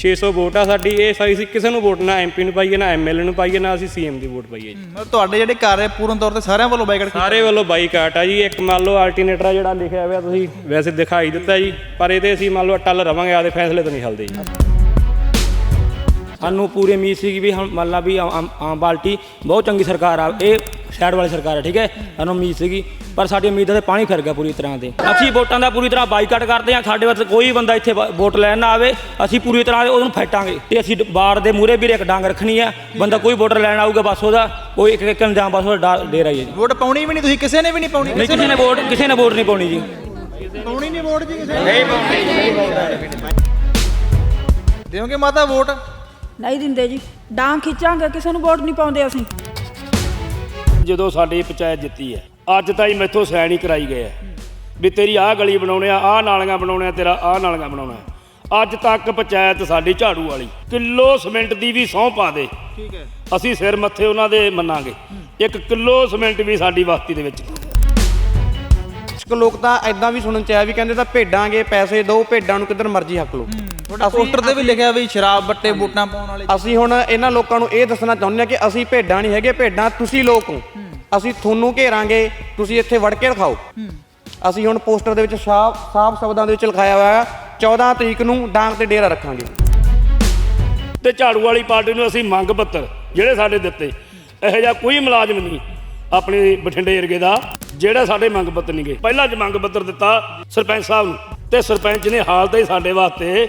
600 vote ਆ ਸਾਡੀ ਇਹ ਸਾਈ ਸੀ ਕਿਸੇ ਨੂੰ ਵੋਟ ਨਾ ਐਮਪੀ ਨੂੰ ਪਾਈਏ ਨਾ ਐਮਐਲਏ ਨੂੰ ਪਾਈਏ ਨਾ ਅਸੀਂ ਸੀਐਮ ਦੀ ਵੋਟ ਪਾਈਏ ਜੀ। ਮਤਲਬ ਤੁਹਾਡੇ ਜਿਹੜੇ ਹੈ ਪੂਰਨ ਤੌਰ ਤੇ ਸਾਰਿਆਂ ਵੱਲੋਂ ਬਾਈਕਾਟ ਸਾਰੇ ਵੱਲੋਂ ਬਾਈਕਾਟ ਆ ਜੀ। ਇੱਕ ਮੰਨ ਲਓ ਅਲਟਰਨੇਟਰ ਆ ਜਿਹੜਾ ਲਿਖਿਆ ਹੋਇਆ ਤੁਸੀਂ ਵੈਸੇ ਦਿਖਾਈ ਦਿੱਤਾ ਜੀ ਪਰ ਇਹਦੇ ਅਸੀਂ ਮੰਨ ਲਓ ਟੱਲ ਰਵਾਂਗੇ ਆਦੇ ਫੈਸਲੇ ਤੋਂ ਨਹੀਂ ਹਲਦੇ ਜੀ। ਸਾਨੂੰ ਪੂਰੀ ਉਮੀਦ ਸੀ ਕਿ ਵੀ ਹਮ ਮੰਨ ਲਾ ਵੀ ਆਮ- ਆਮ ਪਾਰਟੀ ਬਹੁਤ ਚੰਗੀ ਸਰਕਾਰ ਆ ਇਹ ਸਾਈਡ ਵਾਲੀ ਸਰਕਾਰ ਹੈ ਠੀਕ ਹੈ? ਸਾਨੂੰ ਉਮੀਦ ਸੀਗੀ ਪਰ ਸਾਡੀ ਉਮੀਦਾਂ ਤੇ ਪਾਣੀ ਫਿਰ ਗਿਆ ਪੂਰੀ ਤਰ੍ਹਾਂ ਦੇ। ਅਸੀਂ ਵੋਟਾਂ ਦਾ ਪੂਰੀ ਤਰ੍ਹਾਂ ਬਾਈਕਾਟ ਕਰਦੇ ਹਾਂ ਸਾਡੇ ਵਾਸਤੇ ਕੋਈ ਬੰਦਾ ਇੱਥੇ ਵ- ਵੋਟ ਲੈਣ ਨਾ ਆਵੇ ਅਸੀਂ ਪੂਰੀ ਤਰ੍ਹਾਂ ਉਹਨੂੰ ਫੈਟਾਂਗੇ। ਤੇ ਅਸੀਂ ਬਾੜ ਦੇ ਮੂਹਰੇ ਵੀ ਇੱਕ ਡਾਂਗ ਰੱਖਣੀ ਹੈ ਬੰਦਾ ਕੋਈ ਵੋਟਰ ਲੈਣ ਆਊਗਾ ਬਸ ਉਹਦਾ ਕੋਈ ਇੱਕ ਇੱਕ ਇੰਜਾਮ ਬਸ ਉਹਦਾ ਡਾ- ਡੇਰਾ ਹੀ ਹੈ ਜੀ। ਵੋਟ ਪਾਉਣੀ ਵੀ ਨਹੀਂ ਤੁਸੀਂ ਕਿਸੇ ਨੇ ਵੀ ਨਹੀਂ ਪਾਉਣੀ ਨਹੀਂ ਕਿਸੇ ਨੇ ਵੋਟ ਕਿਸੇ ਨੇ ਵੋਟ ਨਹੀਂ ਪਾਉਣੀ ਜੀ। ਪਾਉਣੀ ਨਹੀਂ ਵੋਟ ਜੀ ਕਿਸੇ ਨੇ? ਦਿਓਗੇ ਮਾਤਾ ਵੋਟ? ਨਹੀਂ ਦਿੰਦੇ ਜੀ। ਡਾਂਗ ਖਿੱਚਾਂਗੇ ਕਿਸੇ ਨੂੰ ਵੋਟ ਨਹੀਂ ਪਾਉਂਦੇ ਅਸੀਂ। ਜਦੋਂ ਸਾਡੀ ਪੰਚਾਇਤ ਜਿੱਤੀ ਹੈ ਅੱਜ ਤਾਈਂ ਮੈਥੋਂ ਸਾਈਨ ਹੀ ਕਰਾਈ ਗਏ ਹੈ। ਵੀ ਤੇਰੀ ਆਹ ਗਲੀ ਬਣਾਉਣੇ ਆ ਆਹ ਨਾਲੀਆਂ ਬਣਾਉਣੇ ਆ ਤੇਰਾ ਆਹ ਨਾਲੀਆਂ ਬਣਾਉਣਾ ਹੈ। ਅੱਜ ਤੱਕ ਪੰਚਾਇਤ ਸਾਡੀ ਝਾੜੂ ਵਾਲੀ ਕਿਲੋ ਸੀਮੈਂਟ ਦੀ ਵੀ ਸਹੁੰ ਪਾ ਦੇ। ਠੀਕ ਹੈ। ਅਸੀਂ ਸਿਰ ਮੱਥੇ ਉਹਨਾਂ ਦੇ ਮੰਨਾਂਗੇ। ਇੱਕ ਕਿਲੋ ਸੀਮੈਂਟ ਵੀ ਸਾਡੀ ਬਸਤੀ ਦੇ ਵਿੱਚ। ਕੁਝ ਲੋਕ ਤਾਂ ਐਦਾਂ ਵੀ ਸੁਣਨ ਚ ਆਇਆ ਵੀ ਕਹਿੰਦੇ ਤਾਂ ਭੇਡਾਂਗੇ ਪੈਸੇ ਦਿਓ ਭੇਡਾਂ ਨੂੰ ਕਿੱਧਰ ਮਰਜ਼ੀ ਹੱਕ ਲਓ। ਤੁਹਾਡਾ ਪੋਸਟਰ ਤੇ ਵੀ ਲਿਖਿਆ ਵੀ ਸ਼ਰਾਬ ਬੱਟੇ ਵੋਟਾਂ ਪਾਉਣ ਵਾਲੇ। ਅਸੀਂ ਹੁਣ ਇਹਨਾਂ ਲੋਕਾਂ ਨੂੰ ਇਹ ਦੱਸਣਾ ਚਾਹੁੰਦੇ ਹਾਂ ਕਿ ਅਸੀਂ ਭੇਡਾਂ ਨਹੀਂ ਹੈਗੇ ਭੇਡਾਂ ਤੁਸੀਂ ਲੋਕ ਹੋ। ਅਸੀਂ ਤੁਹਾਨੂੰ ਘੇਰਾਂਗੇ ਤੁਸੀਂ ਇੱਥੇ ਵੜ ਕੇ ਦਿਖਾਓ ਅਸੀਂ ਹੁਣ ਪੋਸਟਰ ਦੇ ਵਿੱਚ ਸਾਫ਼ ਸਾਫ਼ ਸ਼ਬਦਾਂ ਦੇ ਵਿੱਚ ਲਿਖਾਇਆ ਹੋਇਆ ਹੈ 14 ਤਰੀਕ ਨੂੰ ਡਾਂਗ ਤੇ ਡੇਰਾ ਰੱਖਾਂਗੇ। ਤੇ ਝਾੜੂ ਵਾਲੀ ਪਾਰਟੀ ਨੂੰ ਅਸੀਂ ਮੰਗ ਪੱਤਰ ਜਿਹੜੇ ਸਾਡੇ ਦਿੱਤੇ। ਇਹੋ ਜਿਹਾ ਕੋਈ ਮੁਲਾਜ਼ਮ ਨਹੀਂ। ਆਪਣੇ ਬਠਿੰਡੇ ਏਰੀਏ ਦਾ, ਜਿਹੜਾ ਸਾਡੇ ਮੰਗ ਪੱਤਰ ਨਹੀਂ ਗਏ ਪਹਿਲਾਂ ਜ ਮੰਗ ਪੱਤਰ ਦਿੱਤਾ ਸਰਪੰਚ ਸਾਹਿਬ ਨੂੰ, ਤੇ ਸਰਪੰਚ ਨੇ ਹਾਲ ਤਾਂ ਹੀ ਸਾਡੇ ਵਾਸਤੇ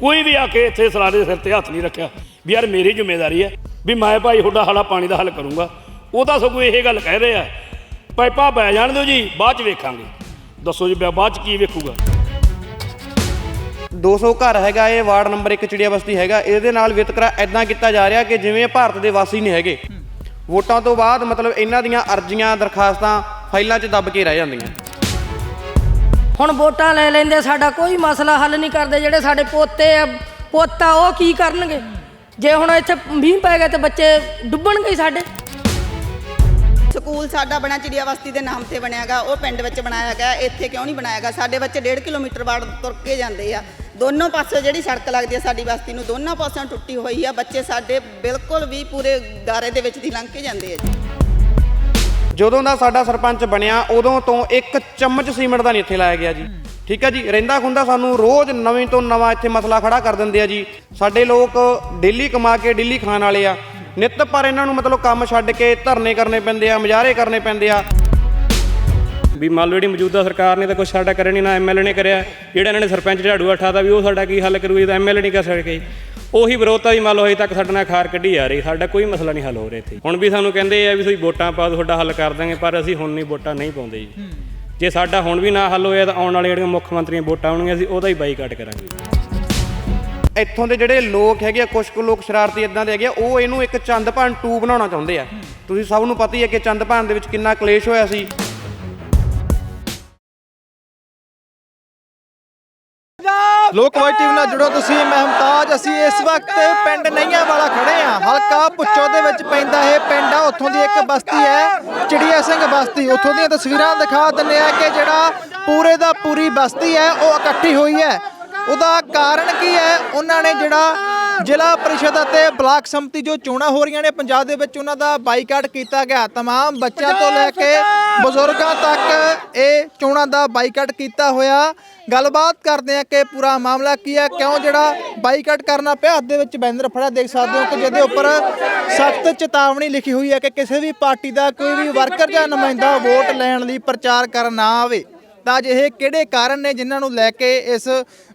ਕੋਈ ਵੀ ਆ ਕੇ ਇੱਥੇ ਸਰਾਰੇ ਦੇ ਸਿਰ ਤੇ ਹੱਥ ਨਹੀਂ ਰੱਖਿਆ ਵੀ ਯਾਰ ਮੇਰੀ ਜ਼ਿੰਮੇਵਾਰੀ ਹੈ ਵੀ ਮੈਂ ਭਾਈ ਤੁਹਾਡਾ ਹਾਲਾ ਪਾਣੀ ਦਾ ਹੱਲ ਕਰੂੰਗਾ। ਉਹ ਤਾਂ ਸਗੋਂ ਇਹ ਗੱਲ ਕਹਿ ਰਹੇ ਆ ਪਾਈਪਾਂ ਪੈ ਜਾਣ ਦਿਓ ਜੀ, ਬਾਅਦ ਚ ਵੇਖਾਂਗੇ। ਦੱਸੋ ਜੀ, ਬਾਅਦ ਚ ਕੀ ਵੇਖੂਗਾ? 200 ਘਰ ਹੈਗਾ, ਇਹ ਵਾਰਡ ਨੰਬਰ 1 ਚਿੜੀਆ ਬਸਤੀ ਹੈਗਾ। ਇਹਦੇ ਨਾਲ ਵਿਤਕਰਾ ਐਦਾਂ ਕੀਤਾ ਜਾ ਰਿਹਾ ਕਿ ਜਿਵੇਂ ਭਾਰਤ ਦੇ ਵਾਸੀ ਨਹੀਂ ਹੈਗੇ। ਵੋਟਾਂ ਤੋਂ ਬਾਅਦ ਮਤਲਬ ਇਹਨਾਂ ਦੀਆਂ ਅਰਜ਼ੀਆਂ, ਦਰਖਾਸਤਾਂ ਫਾਈਲਾਂ 'ਚ ਦੱਬ ਕੇ ਰਹਿ ਜਾਂਦੀਆਂ। ਹੁਣ ਵੋਟਾਂ ਲੈ ਲੈਂਦੇ, ਸਾਡਾ ਕੋਈ ਮਸਲਾ ਹੱਲ ਨਹੀਂ ਕਰਦੇ, ਜਿਹੜੇ ਸਾਡੇ ਪੋਤੇ ਆ, ਪੋਤਾ ਉਹ ਕੀ ਕਰਨਗੇ? ਜੇ ਹੁਣ ਇੱਥੇ ਮੀਂਹ ਪੈ ਗਿਆ ਤੇ ਬੱਚੇ ਡੁੱਬਣਗੇ ਹੀ ਸਾਡੇ। ਸਕੂਲ ਸਾਡਾ ਬਣਾ ਚਿੜੀਆ ਵਸਤੀ ਦੇ ਨਾਮ ਤੇ ਬਣਿਆਗਾ, ਉਹ ਪਿੰਡ ਵਿੱਚ ਬਣਾਇਆ ਗਿਆ ਇੱਥੇ ਕਿਉਂ ਨਹੀਂ ਬਣਾਇਆਗਾ? ਸਾਡੇ ਬੱਚੇ 1.5 ਕਿਲੋਮੀਟਰ ਬਾੜ ਤੁਰ ਕੇ ਜਾਂਦੇ ਆ। ਦੋਨੋਂ ਪਾਸੇ ਜਿਹੜੀ ਸੜਕ ਲੱਗਦੀ ਆ ਸਾਡੀ ਬਸਤੀ ਨੂੰ, ਦੋਨੋਂ ਪਾਸਿਓਂ ਟੁੱਟੀ ਹੋਈ ਆ। ਬੱਚੇ ਸਾਡੇ ਬਿਲਕੁਲ ਵੀ ਪੂਰੇ ਦਾਰੇ ਦੇ ਵਿੱਚ ਦੀ ਲੰਘ ਕੇ ਜਾਂਦੇ ਆ ਜੀ। ਜਦੋਂ ਦਾ ਸਾਡਾ ਸਰਪੰਚ ਬਣਿਆ, ਉਦੋਂ ਤੋਂ ਇੱਕ ਚਮਚ ਸੀਮੈਂਟ ਦਾ ਨਹੀਂ ਇੱਥੇ ਲਾਇਆ ਗਿਆ ਜੀ। ਠੀਕ ਹੈ ਜੀ? ਰਹਿੰਦਾ ਖੁੰਦਾ ਸਾਨੂੰ ਰੋਜ਼ ਨਵੇਂ ਤੋਂ ਨਵਾਂ ਇੱਥੇ ਮਸਲਾ ਖੜਾ ਕਰ ਦਿੰਦੇ ਆ ਜੀ। ਸਾਡੇ ਲੋਕ ਡੇਲੀ ਕਮਾ ਕੇ, ਡੇਲੀ ਖਾਣ ਵਾਲੇ ਆ। ਨਿੱਤ ਪਰ ਇਹਨਾਂ ਨੂੰ ਮਤਲਬ ਕੰਮ ਛੱਡ ਕੇ ਧਰਨੇ ਕਰਨੇ ਪੈਂਦੇ ਆ ਮੁਜ਼ਾਹਰੇ ਕਰਨੇ ਪੈਂਦੇ ਆ। ਵੀ ਮੰਨ ਲਓ ਜਿਹੜੀ ਮੌਜੂਦਾ ਸਰਕਾਰ ਨੇ ਤਾਂ ਕੁਝ ਸਾਡਾ ਕਰਿਆ ਨਹੀਂ ਨਾ ਐਮਐਲਏ ਨੇ ਕਰਿਆ। ਜਿਹੜਾ ਇਹਨਾਂ ਨੇ ਸਰਪੰਚ ਝਾੜੂ ਉਠਾਤਾ ਵੀ ਉਹ ਸਾਡਾ ਕੀ ਹੱਲ ਕਰੂ ਜਦੋਂ ਐਮਐਲਏ ਨਹੀਂ ਕਰ ਸਕੇ। ਉਹੀ ਵਿਰੋਧਤਾ ਦੀ ਮੰਨ ਲਓ ਅਜੇ ਤੱਕ ਸਾਡੇ ਨਾਲ ਖਾਰ ਕੱਢੀ ਜਾ ਰਹੀ ਸਾਡਾ ਕੋਈ ਮਸਲਾ ਨਹੀਂ ਹੱਲ ਹੋ ਰਿਹਾ ਇੱਥੇ। ਹੁਣ ਵੀ ਸਾਨੂੰ ਕਹਿੰਦੇ ਆ ਵੀ ਤੁਸੀਂ ਵੋਟਾਂ ਪਾਓ ਤੁਹਾਡਾ ਹੱਲ ਕਰ ਦਾਂਗੇ ਪਰ ਅਸੀਂ ਹੁਣ ਨਹੀਂ ਵੋਟਾਂ ਨਹੀਂ ਪਾਉਂਦੇ ਜੀ। ਜੇ ਸਾਡਾ ਹੁਣ ਵੀ ਨਾ ਹੱਲ ਹੋਇਆ ਤਾਂ ਆਉਣ ਵਾਲੀਆਂ ਜਿਹੜੀਆਂ ਮੁੱਖ ਮੰਤਰੀਆਂ ਵੋਟਾਂ ਆਉਣਗੀਆਂ ਅਸੀਂ ਉਹਦਾ ਹੀ ਬਾਈਕਾਟ ਕਰਾਂਗੇ। ਇੱਥੋਂ ਦੇ ਜਿਹੜੇ ਲੋਕ ਹੈਗੇ ਆ ਕੁਝ ਕੁ ਲੋਕ ਸ਼ਰਾਰਤੀ ਇਦਾਂ ਦੇ ਹੈਗੇ ਆ, ਉਹ ਇਹਨੂੰ ਇੱਕ ਚੰਦਪਾਨ 2 ਬਣਾਉਣਾ ਚਾਹੁੰਦੇ ਆ। ਤੁਸੀਂ ਸਭ ਨੂੰ ਪਤਾ ਹੀ ਹੈ ਕਿ ਚੰਦਪਾਨ ਦੇ ਵਿੱਚ ਕਿੰਨਾ ਕਲੇਸ਼ ਹੋਇਆ ਸੀ। ਲੋਕ ਵਾਈ ਟੀਵੀ ਨਾਲ ਜੁੜੋ ਤੁਸੀਂ, ਮੈਂ ਮੁਮਤਾਜ। ਅਸੀਂ ਇਸ ਵਕਤ ਪਿੰਡ ਨਈਆਂ ਵਾਲਾ ਖੜੇ ਆ ਹਲਕਾ ਪੁੱਚੋ ਦੇ ਵਿੱਚ ਪੈਂਦਾ ਇਹ ਪਿੰਡ ਆ, ਉੱਥੋਂ ਦੀ ਇੱਕ ਬਸਤੀ ਹੈ, ਚਿੜੀਆ ਸਿੰਘ ਬਸਤੀ। ਉੱਥੋਂ ਦੀਆਂ ਤਸਵੀਰਾਂ ਦਿਖਾ ਦਿੰਨੇ ਆ ਕਿ ਜਿਹੜਾ ਪੂਰੇ ਦਾ ਪੂਰੀ ਬਸਤੀ ਹੈ, ਉਹ ਇਕੱਠੀ ਹੋਈ ਹੈ। ਉਹਦਾ ਕਾਰਨ ਕੀ ਹੈ ਉਹਨਾਂ ਨੇ ਜਿਹੜਾ ਜ਼ਿਲ੍ਹਾ ਪਰਿਸ਼ਦ ਅਤੇ ਬਲਾਕ ਸੰਮਤੀ ਜੋ ਚੋਣਾਂ ਹੋ ਰਹੀਆਂ ਨੇ ਪੰਜਾਬ ਦੇ ਵਿੱਚ ਉਹਨਾਂ ਦਾ ਬਾਈਕਾਟ ਕੀਤਾ ਗਿਆ तमाम ਬੱਚਿਆਂ ਤੋਂ ਲੈ ਕੇ ਬਜ਼ੁਰਗਾਂ ਤੱਕ ਇਹ ਚੋਣਾਂ ਦਾ ਬਾਈਕਾਟ ਕੀਤਾ ਹੋਇਆ ਗੱਲਬਾਤ ਕਰਦੇ ਆ ਕਿ ਪੂਰਾ ਮਾਮਲਾ ਕੀ ਹੈ ਕਿਉਂ ਜਿਹੜਾ ਬਾਈਕਾਟ ਕਰਨਾ ਪਿਆ ਹੱਥ ਦੇ ਵਿੱਚ ਬੈਨਰ ਫੜਿਆ ਦੇਖ ਸਕਦੇ ਹੋ ਕਿ ਜਿਹਦੇ ਉੱਪਰ ਸਖਤ ਚੇਤਾਵਨੀ ਲਿਖੀ ਹੋਈ ਹੈ ਕਿ ਕਿਸੇ ਵੀ ਪਾਰਟੀ ਦਾ ਕੋਈ ਵੀ ਵਰਕਰ ਜਾਂ ਨੁਮਾਇੰਦਾ ਵੋਟ ਲੈਣ ਲਈ ਪ੍ਰਚਾਰ ਕਰਨ ਨਾ ਆਵੇ ਤਾਂ ਅਜਿਹੇ ਕਿਹੜੇ ਕਾਰਨ ਨੇ ਜਿਨ੍ਹਾਂ ਨੂੰ ਲੈ ਕੇ ਇਸ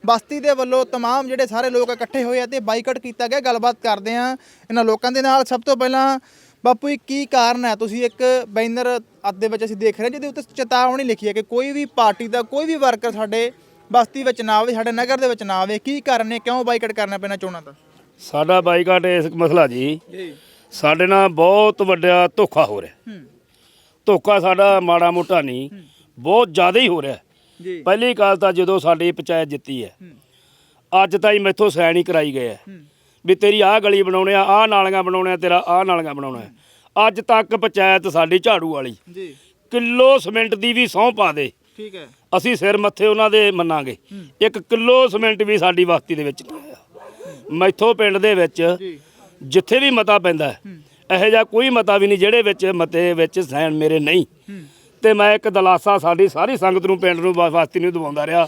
ਬਸਤੀ ਦੇ ਵੱਲੋਂ तमाम ਜਿਹੜੇ ਸਾਰੇ ਲੋਕ ਇਕੱਠੇ ਹੋਏ ਆ ਤੇ ਬਾਈਕਾਟ ਕੀਤਾ ਗਿਆ ਗੱਲਬਾਤ ਕਰਦੇ ਆ ਇਹਨਾਂ ਲੋਕਾਂ ਦੇ ਨਾਲ ਸਭ ਤੋਂ ਪਹਿਲਾਂ ਬਾਪੂ ਜੀ ਕੀ ਕਾਰਨ ਹੈ ਤੁਸੀਂ ਇੱਕ ਬੈਨਰ ਅੱਧ ਦੇ ਵਿੱਚ ਅਸੀਂ ਦੇਖ ਰਹੇ ਹਾਂ ਜਿਹਦੇ ਉੱਤੇ ਚੇਤਾਵਨੀ ਲਿਖੀ ਹੈ ਕਿ ਕੋਈ ਵੀ ਪਾਰਟੀ ਦਾ ਕੋਈ ਵੀ ਵਰਕਰ ਸਾਡੇ ਬਸਤੀ ਵਿੱਚ ਨਾ ਆਵੇ ਸਾਡੇ ਨਗਰ ਦੇ ਵਿੱਚ ਨਾ ਆਵੇ ਕੀ ਕਾਰਨ ਹੈ ਕਿਉਂ ਬਾਈਕਾਟ ਕਰਨਾ ਪੈਣਾ ਚੋਣਾਂ ਦਾ ਸਾਡਾ ਬਾਈਕਾਟ ਇਸ ਮਸਲਾ ਜੀ ਸਾਡੇ ਨਾਲ ਬਹੁਤ ਵੱਡਾ ਧੋਖਾ ਹੋ ਰਿਹਾ ਧੋਖਾ ਸਾਡਾ ਮਾੜਾ ਮੋਟਾ ਨਹੀਂ ਬਹੁਤ ਜ਼ਿਆਦਾ ਹੀ ਹੋ ਰਿਹਾ ਜੀ। ਪਹਿਲੀ ਗੱਲ ਤਾਂ ਜਦੋਂ ਸਾਡੀ ਪੰਚਾਇਤ ਜਿੱਤੀ ਹੈ ਅੱਜ ਤਾਈਂ ਮੈਥੋਂ ਸਾਈਨ ਹੀ ਕਰਾਈ ਗਏ ਹੈ ਵੀ ਤੇਰੀ ਆਹ ਗਲੀ ਬਣਾਉਣੇ ਆ ਆਹ ਨਾਲੀਆਂ ਬਣਾਉਣੇ ਆ ਤੇਰਾ ਆਹ ਨਾਲੀਆਂ ਬਣਾਉਣਾ ਹੈ। ਅੱਜ ਤੱਕ ਪੰਚਾਇਤ ਸਾਡੀ ਝਾੜੂ ਵਾਲੀ ਜੀ। ਕਿਲੋ ਸੀਮੈਂਟ ਦੀ ਵੀ ਸਹੁੰ ਪਾ ਦੇ। ਠੀਕ ਹੈ। ਅਸੀਂ ਸਿਰ ਮੱਥੇ ਉਹਨਾਂ ਦੇ ਮੰਨਾਂਗੇ। ਇੱਕ ਕਿਲੋ ਸੀਮੈਂਟ ਵੀ ਸਾਡੀ ਬਸਤੀ ਦੇ ਵਿੱਚ ਨਹੀਂ ਆਇਆ ਮੈਥੋਂ ਪਿੰਡ ਦੇ ਵਿੱਚ ਜਿੱਥੇ ਵੀ ਮਤਾ ਪੈਂਦਾ ਹੈ, ਇਹੋ ਜਿਹਾ ਕੋਈ ਮਤਾ ਵੀ ਨਹੀਂ ਜਿਹੜੇ ਵਿੱਚ ਮਤੇ ਵਿੱਚ ਸੈਨ ਮੇਰੇ ਨਹੀਂ। ਤੇ ਮੈਂ ਇੱਕ ਦਲਾਸਾ ਸਾਡੀ ਸਾਰੀ ਸੰਗਤ ਨੂੰ ਪਿੰਡ ਨੂੰ ਵਾਸਤੀ ਨੂੰ ਦਵਾਉਂਦਾ ਰਿਹਾ